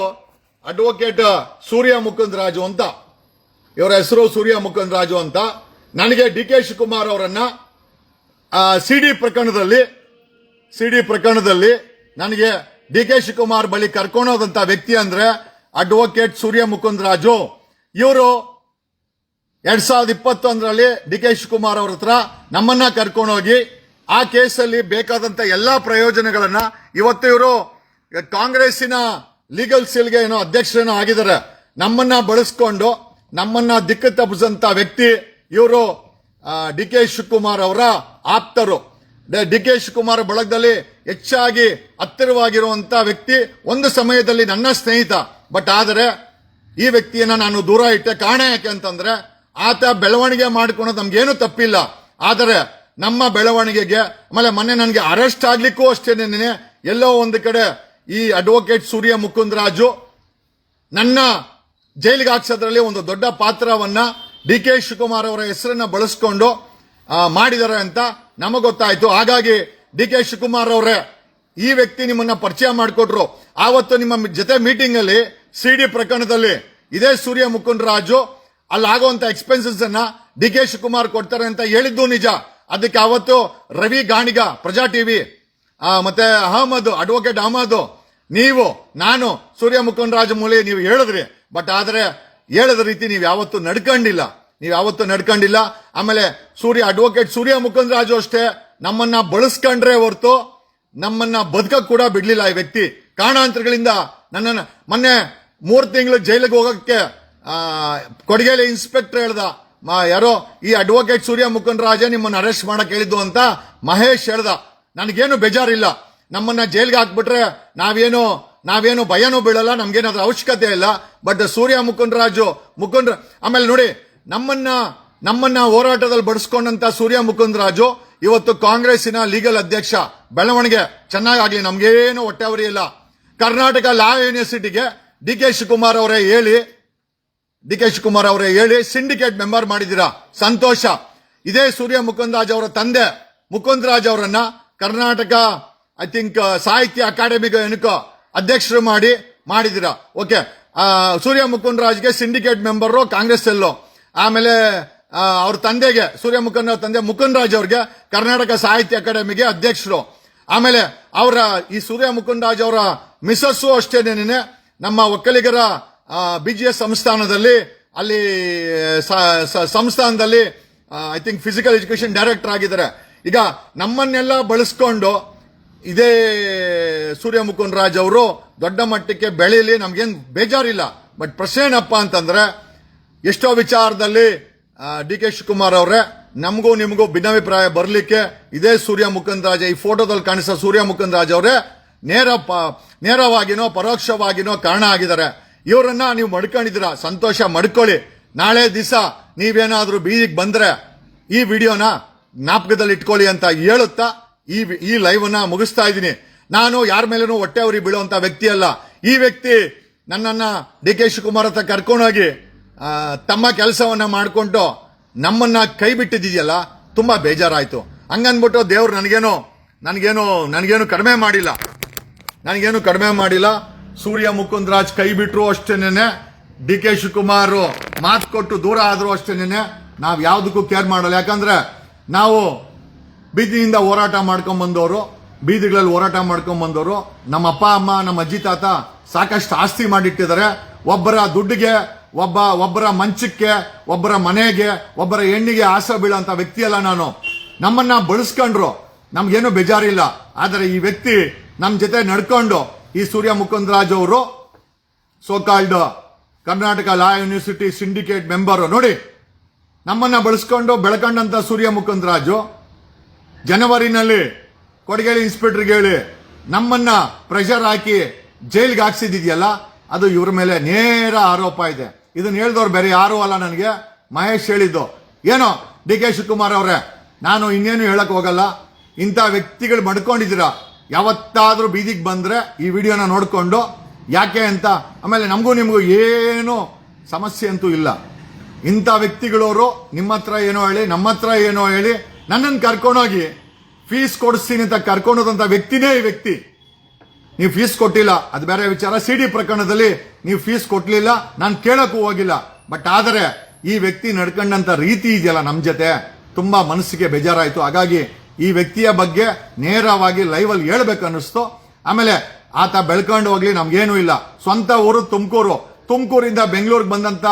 ಅಡ್ವೊಕೇಟ್ ಸೂರ್ಯ ಮುಕುಂದ್ ರಾಜು ಅಂತ. ಇವರ ಹೆಸರು ಸೂರ್ಯ ಮುಕುಂದ್ ರಾಜು ಅಂತ. ನನಗೆ ಡಿ ಕೆ ಶಿವಕುಮಾರ್ ಅವರನ್ನ ಸಿಡಿ ಪ್ರಕರಣದಲ್ಲಿ, ಸಿ ಡಿ ಪ್ರಕರಣದಲ್ಲಿ ನನಗೆ ಡಿ ಕೆ ಶಿವಕುಮಾರ್ ಬಳಿ ಕರ್ಕೊಂಡೋದಂತ ವ್ಯಕ್ತಿ ಅಂದ್ರೆ ಅಡ್ವೊಕೇಟ್ ಸೂರ್ಯ ಮುಕುಂದ್ ರಾಜು ಇವರು ಎರಡ್ ಸಾವಿರದ ಇಪ್ಪತ್ತೊಂದರಲ್ಲಿ ಡಿ ಕೆ ಶಿವಕುಮಾರ್ ಅವ್ರ ಹತ್ರ ನಮ್ಮನ್ನ ಕರ್ಕೊಂಡೋಗಿ ಆ ಕೇಸಲ್ಲಿ ಬೇಕಾದಂತ ಎಲ್ಲಾ ಪ್ರಯೋಜನಗಳನ್ನ ಇವತ್ತು ಇವರು ಕಾಂಗ್ರೆಸ್ಸಿನ ಲೀಗಲ್ ಸೆಲ್ಗೆ ಏನೋ ಅಧ್ಯಕ್ಷರೇನೋ ಆಗಿದ್ದಾರೆ. ನಮ್ಮನ್ನ ಬಳಸ್ಕೊಂಡು ನಮ್ಮನ್ನ ದಿಕ್ಕು ತಪ್ಪಿಸಂತ ವ್ಯಕ್ತಿ ಇವರು ಡಿ ಕೆ ಶಿವಕುಮಾರ್ ಅವರ ಆಪ್ತರು. ಡಿ ಕೆ ಶಿವಕುಮಾರ್ ಬಳಗದಲ್ಲಿ ಹೆಚ್ಚಾಗಿ ಹತ್ತಿರವಾಗಿರುವಂತ ವ್ಯಕ್ತಿ ಒಂದು ಸಮಯದಲ್ಲಿ ನನ್ನ ಸ್ನೇಹಿತ. ಬಟ್ ಆದರೆ ಈ ವ್ಯಕ್ತಿಯನ್ನ ನಾನು ದೂರ ಇಟ್ಟೆ. ಕಾರಣ ಯಾಕೆ ಅಂತಂದ್ರೆ ಆತ ಬೆಳವಣಿಗೆ ಮಾಡ್ಕೊಳೋದು ನಮ್ಗೇನು ತಪ್ಪಿಲ್ಲ. ಆದರೆ ನಮ್ಮ ಬೆಳವಣಿಗೆಗೆ, ಆಮೇಲೆ ಮೊನ್ನೆ ನನಗೆ ಅರೆಸ್ಟ್ ಆಗ್ಲಿಕ್ಕೂ ಅಷ್ಟೇನೆ ಎಲ್ಲೋ ಒಂದು ಕಡೆ ಈ ಅಡ್ವೊಕೇಟ್ ಸೂರ್ಯ ಮುಕುಂದ್ ರಾಜು ನನ್ನ ಜೈಲಿಗೆ ಹಾಕ್ಸೋದ್ರಲ್ಲಿ ಒಂದು ದೊಡ್ಡ ಪಾತ್ರವನ್ನ ಡಿ ಕೆ ಶಿವಕುಮಾರ್ ಅವರ ಹೆಸರನ್ನ ಬಳಸ್ಕೊಂಡು ಮಾಡಿದ್ದಾರೆ ಅಂತ ನಮಗೆ ಗೊತ್ತಾಯ್ತು. ಹಾಗಾಗಿ ಡಿ ಕೆ ಶಿವಕುಮಾರ್ ಅವರೇ ಈ ವ್ಯಕ್ತಿ ನಿಮ್ಮನ್ನ ಪರಿಚಯ ಮಾಡಿಕೊಟ್ರು. ಆವತ್ತು ನಿಮ್ಮ ಜೊತೆ ಮೀಟಿಂಗ್ ಅಲ್ಲಿ ಸಿಡಿ ಪ್ರಕರಣದಲ್ಲಿ ಇದೇ ಸೂರ್ಯ ಮುಕುಂದ್ ರಾಜು ಅಲ್ಲಿ ಆಗುವಂತ ಎಕ್ಸ್ಪೆನ್ಸಸ್ ಅನ್ನ ಡಿ ಕೆ ಶಿವಕುಮಾರ್ ಕೊಡ್ತಾರೆ ಅಂತ ಹೇಳಿದ್ದು ನಿಜ. ಅದಕ್ಕೆ ಅವತ್ತು ರವಿ ಗಾಣಿಗ, ಪ್ರಜಾ ಟಿವಿ ಮತ್ತೆ ಅಹಮದ್ ಅಡ್ವೊಕೇಟ್ ಅಹಮದ್, ನೀವು, ನಾನು, ಸೂರ್ಯ ಮುಖಂದ್ರಾಜ ಮೂಲೆ ನೀವು ಹೇಳಿದ್ರಿ. ಬಟ್ ಆದ್ರೆ ಹೇಳದ ರೀತಿ ನೀವು ಯಾವತ್ತೂ ನಡ್ಕೊಂಡಿಲ್ಲ. ನೀವು ಯಾವತ್ತೂ ನಡ್ಕೊಂಡಿಲ್ಲ. ಆಮೇಲೆ ಸೂರ್ಯ ಅಡ್ವೊಕೇಟ್ ಸೂರ್ಯ ಮುಖಂಡರಾಜು ಅಷ್ಟೇ ನಮ್ಮನ್ನ ಬಳಸ್ಕೊಂಡ್ರೆ ಹೊರತು ನಮ್ಮನ್ನ ಬದುಕ ಕೂಡ ಬಿಡ್ಲಿಲ್ಲ ಈ ವ್ಯಕ್ತಿ. ಕಾರಣಾಂತರಗಳಿಂದ ನನ್ನನ್ನು ಮೊನ್ನೆ ಮೂರು ತಿಂಗಳು ಜೈಲಿಗೆ ಹೋಗಕ್ಕೆ ಕೊಡಗೇಲಿ ಇನ್ಸ್ಪೆಕ್ಟರ್ ಹೇಳ್ದ ಯಾರೋ, ಈ ಅಡ್ವೊಕೇಟ್ ಸೂರ್ಯ ಮುಕುಂದ್ ರಾಜ ನಿಮ್ಮನ್ನ ಅರೆಸ್ಟ್ ಮಾಡಕ್ ಹೇಳಿದ್ದು ಅಂತ ಮಹೇಶ್ ಹೇಳ್ದ. ನನಗೇನು ಬೇಜಾರಿಲ್ಲ. ನಮ್ಮನ್ನ ಜೈಲ್ಗೆ ಹಾಕ್ಬಿಟ್ರೆ ನಾವೇನು ನಾವೇನು ಭಯನೂ ಬೀಳಲ್ಲ, ನಮ್ಗೇನಾದ್ರ ಅವಶ್ಯಕತೆ ಇಲ್ಲ. ಬಟ್ ಸೂರ್ಯ ಮುಕುಂದ್ ರಾಜು ಮುಖಂಡ್ ಆಮೇಲೆ ನೋಡಿ, ನಮ್ಮನ್ನ ನಮ್ಮನ್ನ ಹೋರಾಟದಲ್ಲಿ ಬಡಿಸ್ಕೊಂಡಂತ ಸೂರ್ಯ ಮುಕುಂದ್ ರಾಜು ಇವತ್ತು ಕಾಂಗ್ರೆಸ್ಸಿನ ಲೀಗಲ್ ಅಧ್ಯಕ್ಷ. ಬೆಳವಣಿಗೆ ಚೆನ್ನಾಗಾಗ್ಲಿ, ನಮ್ಗೇನು ಹೊಟ್ಟೆವರಿ ಇಲ್ಲ ಕರ್ನಾಟಕ ಲಾ ಯೂನಿವರ್ಸಿಟಿಗೆ ಡಿ ಕೆ ಶಿವಕುಮಾರ್ ಅವರೇ ಹೇಳಿ ಡಿ ಕೆ ಶಿವಕುಮಾರ್ ಅವರೇ ಹೇಳಿ, ಸಿಂಡಿಕೇಟ್ ಮೆಂಬರ್ ಮಾಡಿದ್ದೀರಾ? ಸಂತೋಷ. ಇದೇ ಸೂರ್ಯ ಮುಕುಂದ್ ರಾಜ್ ಅವರ ತಂದೆ. ಮುಕುಂದರಾಜ್ ಅವರನ್ನ ಕರ್ನಾಟಕ ಐ ಥಿಂಕ್ ಸಾಹಿತ್ಯ ಅಕಾಡೆಮಿಗೆ ಏನಕ್ಕೋ ಅಧ್ಯಕ್ಷರು ಮಾಡಿ, ಮಾಡಿದ್ದೀರಾ? ಓಕೆ ಸೂರ್ಯ ಮುಕುಂದ್ ರಾಜ್ಗೆ ಸಿಂಡಿಕೇಟ್ ಮೆಂಬರು ಕಾಂಗ್ರೆಸ್ ಎಲ್ಲೋ ಆಮೇಲೆ ಅವ್ರ ತಂದೆಗೆ, ಸೂರ್ಯ ಮುಕುಂದ್ ರಾಜ್ ತಂದೆ ಮುಕುಂದ್ ರಾಜ್ ಅವ್ರಿಗೆ ಕರ್ನಾಟಕ ಸಾಹಿತ್ಯ ಅಕಾಡೆಮಿಗೆ ಅಧ್ಯಕ್ಷರು. ಆಮೇಲೆ ಅವರ, ಈ ಸೂರ್ಯ ಮುಕುಂದ್ ರಾಜ್ ಅವರ ಮಿಸಸ್ಸು ಅಷ್ಟೇನೇನೆ ನಮ್ಮ ಒಕ್ಕಲಿಗರ ಬಿಜಿಎಸ್ ಸಂಸ್ಥಾನದಲ್ಲಿ ಅಲ್ಲಿ ಸ- ಸ- ಸಂಸ್ಥಾನದಲ್ಲಿ I think physical education director ಆಗಿದ್ದಾರೆ. ಈಗ ನಮ್ಮನ್ನೆಲ್ಲ ಬಳಸ್ಕೊಂಡು ಇದೇ ಸೂರ್ಯ ಮುಕುಂದ್ ರಾಜ್ ಅವರು ದೊಡ್ಡ ಮಟ್ಟಕ್ಕೆ ಬೆಳೀಲಿ, ನಮ್ಗೇನು ಬೇಜಾರಿಲ್ಲ. ಬಟ್ ಪ್ರಶ್ನೆ ಏನಪ್ಪ ಅಂತಂದ್ರೆ, ಎಷ್ಟೋ ವಿಚಾರದಲ್ಲಿ ಡಿ ಕೆ ಶಿವಕುಮಾರ್ ಅವರೇ, ನಮಗೂ ನಿಮಗೂ ಭಿನ್ನಾಭಿಪ್ರಾಯ ಬರಲಿಕ್ಕೆ ಇದೇ ಸೂರ್ಯ ಮುಕುಂದ್ ರಾಜ ಈ ಫೋಟೋದಲ್ಲಿ ಕಾಣಿಸೋ ಸೂರ್ಯ ಮುಕುಂದ್ ರಾಜ್ ಅವರೇ, ನೇರ ನೇರವಾಗಿನೋ ಪರೋಕ್ಷವಾಗಿನೋ ಕಾರಣ ಆಗಿದ್ದಾರೆ. ಇವರನ್ನ ನೀವು ಮಡ್ಕೊಂಡಿದ್ದೀರಾ? ಸಂತೋಷ ಮಡ್ಕೊಳ್ಳಿ. ನಾಳೆ ದಿವಸ ನೀವೇನಾದ್ರೂ ಬೀದಿಗೆ ಬಂದ್ರೆ ಈ ವಿಡಿಯೋನ ಜ್ಞಾಪಕದಲ್ಲಿ ಇಟ್ಕೊಳ್ಳಿ ಅಂತ ಹೇಳುತ್ತಾ ಈ ಈ ಲೈವ್ ಅನ್ನ ಮುಗಿಸ್ತಾ ಇದ್ದೀನಿ. ನಾನು ಯಾರ ಮೇಲೂ ಹೊಟ್ಟೆ ಉರಿ ಬೀಳುವಂತ ವ್ಯಕ್ತಿ ಅಲ್ಲ. ಈ ವ್ಯಕ್ತಿ ನನ್ನನ್ನ ಡಿ ಕೆ ಶಿವಕುಮಾರ್ ಹತ್ರ ಕರ್ಕೊಂಡೋಗಿ ತಮ್ಮ ಕೆಲಸವನ್ನ ಮಾಡಿಕೊಂಡು ನಮ್ಮನ್ನ ಕೈ ಬಿಟ್ಟಿದೆಯಲ್ಲ ತುಂಬಾ ಬೇಜಾರಾಯ್ತು. ಹಂಗನ್ಬಿಟ್ಟು ದೇವ್ರು ನನಗೇನು ನನಗೇನು ನನಗೇನು ಕಡಿಮೆ ಮಾಡಿಲ್ಲ. ನನಗೇನು ಕಡಿಮೆ ಮಾಡಿಲ್ಲ. ಸೂರ್ಯ ಮುಕುಂದ್ ರಾಜ್ ಕೈ ಬಿಟ್ರು ಅಷ್ಟೇನೆ ಡಿ ಕೆ ಶಿವಕುಮಾರ್ ಮಾತು ಕೊಟ್ಟು ದೂರ ಆದರೂ ಅಷ್ಟೇನೆ ನಾವು ಯಾವುದಕ್ಕೂ ಕೇರ್ ಮಾಡಲ್ಲ. ಯಾಕಂದ್ರೆ ನಾವು ಬೀದಿಯಿಂದ ಹೋರಾಟ ಮಾಡ್ಕೊಂಡ್ ಬಂದವರು, ಬೀದಿಗಳಲ್ಲಿ ಹೋರಾಟ ಮಾಡ್ಕೊಂಡ್ ಬಂದವರು. ನಮ್ಮ ಅಪ್ಪ, ಅಮ್ಮ, ನಮ್ಮ ಅಜ್ಜಿ, ತಾತ ಸಾಕಷ್ಟು ಆಸ್ತಿ ಮಾಡಿಟ್ಟಿದ್ದಾರೆ. ಒಬ್ಬರ ದುಡ್ಡಿಗೆ, ಒಬ್ಬ, ಒಬ್ಬರ ಮಂಚಕ್ಕೆ, ಒಬ್ಬರ ಮನೆಗೆ, ಒಬ್ಬರ ಹೆಣ್ಣಿಗೆ ಆಸೆ ಬೀಳಂತ ವ್ಯಕ್ತಿಯಲ್ಲ ನಾನು. ನಮ್ಮನ್ನ ಬಳಸ್ಕೊಂಡ್ರು. ನಮ್ಗೇನು ಬೇಜಾರಿಲ್ಲ. ಆದರೆ ಈ ವ್ಯಕ್ತಿ ನಮ್ಮ ಜೊತೆ ನಡ್ಕೊಂಡು ಈ ಸೂರ್ಯ ಮುಕುಂದ್ ರಾಜ್ ಅವರು so called Karnataka law university syndicate member. ನೋಡಿ, ನಮ್ಮನ್ನ ಬಳಸ್ಕೊಂಡು ಬೆಳ್ಕೊಂಡಂಥ ಸೂರ್ಯ ಮುಕುಂದ್ ರಾಜು ಜನವರಿನಲ್ಲಿ ಕೊಡಗೇಳಿ ಇನ್ಸ್ಪೆಕ್ಟರ್ಗೆ ಹೇಳಿ, ನಮ್ಮನ್ನ ಪ್ರೆಷರ್ ಹಾಕಿ ಜೈಲ್ಗೆ ಹಾಕ್ಸಿದ್ಯಲ್ಲ ಅದು ಇವ್ರ ಮೇಲೆ ನೇರ ಆರೋಪ ಇದೆ. ಇದನ್ನ ಹೇಳ್ದವ್ರು ಬೇರೆ ಯಾರು ಅಲ್ಲ ನನಗೆ. ಮಹೇಶ್ ಹೇಳಿದ್ದು, ಏನೋ, ಡಿ ಕೆ ಶಿವಕುಮಾರ್ ಅವರೇ, ನಾನು ಇನ್ನೇನು ಹೇಳಕ್ ಹೋಗಲ್ಲ. ಇಂಥ ವ್ಯಕ್ತಿಗಳು ಮಡ್ಕೊಂಡಿದ್ದೀರಾ? ಯಾವತ್ತಾದ್ರೂ ಬೀದಿಗೆ ಬಂದರೆ ಈ ವಿಡಿಯೋನ ನೋಡಿಕೊಂಡು, ಯಾಕೆ ಅಂತ? ಆಮೇಲೆ ನಮಗೂ ನಿಮಗೂ ಏನು ಸಮಸ್ಯೆ ಅಂತೂ ಇಲ್ಲ. ಇಂಥ ವ್ಯಕ್ತಿಗಳವರು ನಿಮ್ಮ ಹತ್ರ ಏನೋ ಹೇಳಿ, ನಮ್ಮ ಹತ್ರ ಏನೋ ಹೇಳಿ ನನ್ನನ್ನು ಕರ್ಕೊಂಡೋಗಿ ಫೀಸ್ ಕೊಡಿಸ್ತೀನಿ ಅಂತ ಕರ್ಕೊಂಡೋದಂಥ ವ್ಯಕ್ತಿನೇ ಈ ವ್ಯಕ್ತಿ. ನೀವು ಫೀಸ್ ಕೊಟ್ಟಿಲ್ಲ, ಅದು ಬೇರೆ ವಿಚಾರ. ಸಿ ಡಿ ಪ್ರಕರಣದಲ್ಲಿ ನೀವು ಫೀಸ್ ಕೊಟ್ಟಲಿಲ್ಲ ನಾನು ಕೇಳೋಕ್ಕೂ ಹೋಗಿಲ್ಲ. ಬಟ್ ಆದರೆ ಈ ವ್ಯಕ್ತಿ ನಡ್ಕೊಂಡಂಥ ರೀತಿ ಇದೆಯಲ್ಲ ನಮ್ಮ ಜೊತೆ. ತುಂಬ ಮನಸ್ಸಿಗೆ ಬೇಜಾರಾಯಿತು. ಹಾಗಾಗಿ ಈ ವ್ಯಕ್ತಿಯ ಬಗ್ಗೆ ನೇರವಾಗಿ ಲೈವ್ ಅಲ್ಲಿ ಹೇಳ್ಬೇಕು ಅನ್ನಿಸ್ತು ಆಮೇಲೆ ಆತ ಬೆಳ್ಕೊಂಡು ಹೋಗ್ಲಿ, ನಮ್ಗೇನು ಇಲ್ಲ. ಸ್ವಂತ ಊರು ತುಮಕೂರು. ತುಮಕೂರಿಂದ ಬೆಂಗಳೂರಿಗೆ ಬಂದಂತ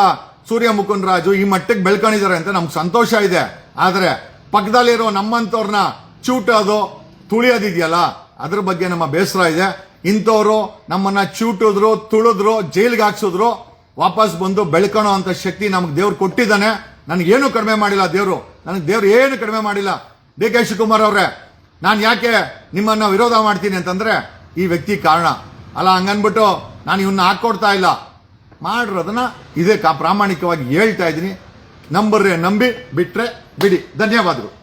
ಸೂರ್ಯ ಮುಕುಂದ್ ರಾಜು ಈ ಮಟ್ಟಕ್ಕೆ ಬೆಳ್ಕೊಂಡಿದ್ದಾರೆ ಅಂತ ನಮ್ಗೆ ಸಂತೋಷ ಇದೆ. ಆದರೆ ಪಕ್ಕದಲ್ಲಿರೋ ನಮ್ಮಂತವ್ರನ್ನ ಚೂಟೋದು ತುಳಿಯೋದಿದೆಯಲ್ಲ, ಅದ್ರ ಬಗ್ಗೆ ನಮ್ಮ ಬೇಸರ ಇದೆ. ಇಂಥವ್ರು ನಮ್ಮನ್ನ ಚೂಟಿದ್ರು, ತುಳಿದ್ರು, ಜೈಲಿಗೆ ಹಾಕ್ಸಿದ್ರು, ವಾಪಸ್ ಬಂದು ಬೆಳ್ಕೊಳೋ ಅಂತ ಶಕ್ತಿ ನಮ್ಗೆ ದೇವ್ರು ಕೊಟ್ಟಿದ್ದಾನೆ. ನನಗೇನು ಕಡಿಮೆ ಮಾಡಿಲ್ಲ ದೇವರು. ನನಗೆ ದೇವ್ರು ಏನು ಕಡಿಮೆ ಮಾಡಿಲ್ಲ. ಡಿ ಕೆ ಶಿವಕುಮಾರ್ ಅವರೇ, ನಾನು ಯಾಕೆ ನಿಮ್ಮನ್ನು ವಿರೋಧ ಮಾಡ್ತೀನಿ ಅಂತಂದರೆ ಈ ವ್ಯಕ್ತಿ ಕಾರಣ. ಅಲ್ಲ, ಹಂಗನ್ಬಿಟ್ಟು ನಾನು ಇವನ್ನ ಹಾಕ್ಕೊಡ್ತಾ ಇಲ್ಲ. ಮಾಡಿರೋದನ್ನ ಇದೇ ಕಾ ಪ್ರಾಮಾಣಿಕವಾಗಿ ಹೇಳ್ತಾ ಇದ್ದೀನಿ. ನಂಬರ್ರೆ ನಂಬಿ ಬಿಟ್ಟರೆ ಬಿಡಿ. ಧನ್ಯವಾದಗಳು.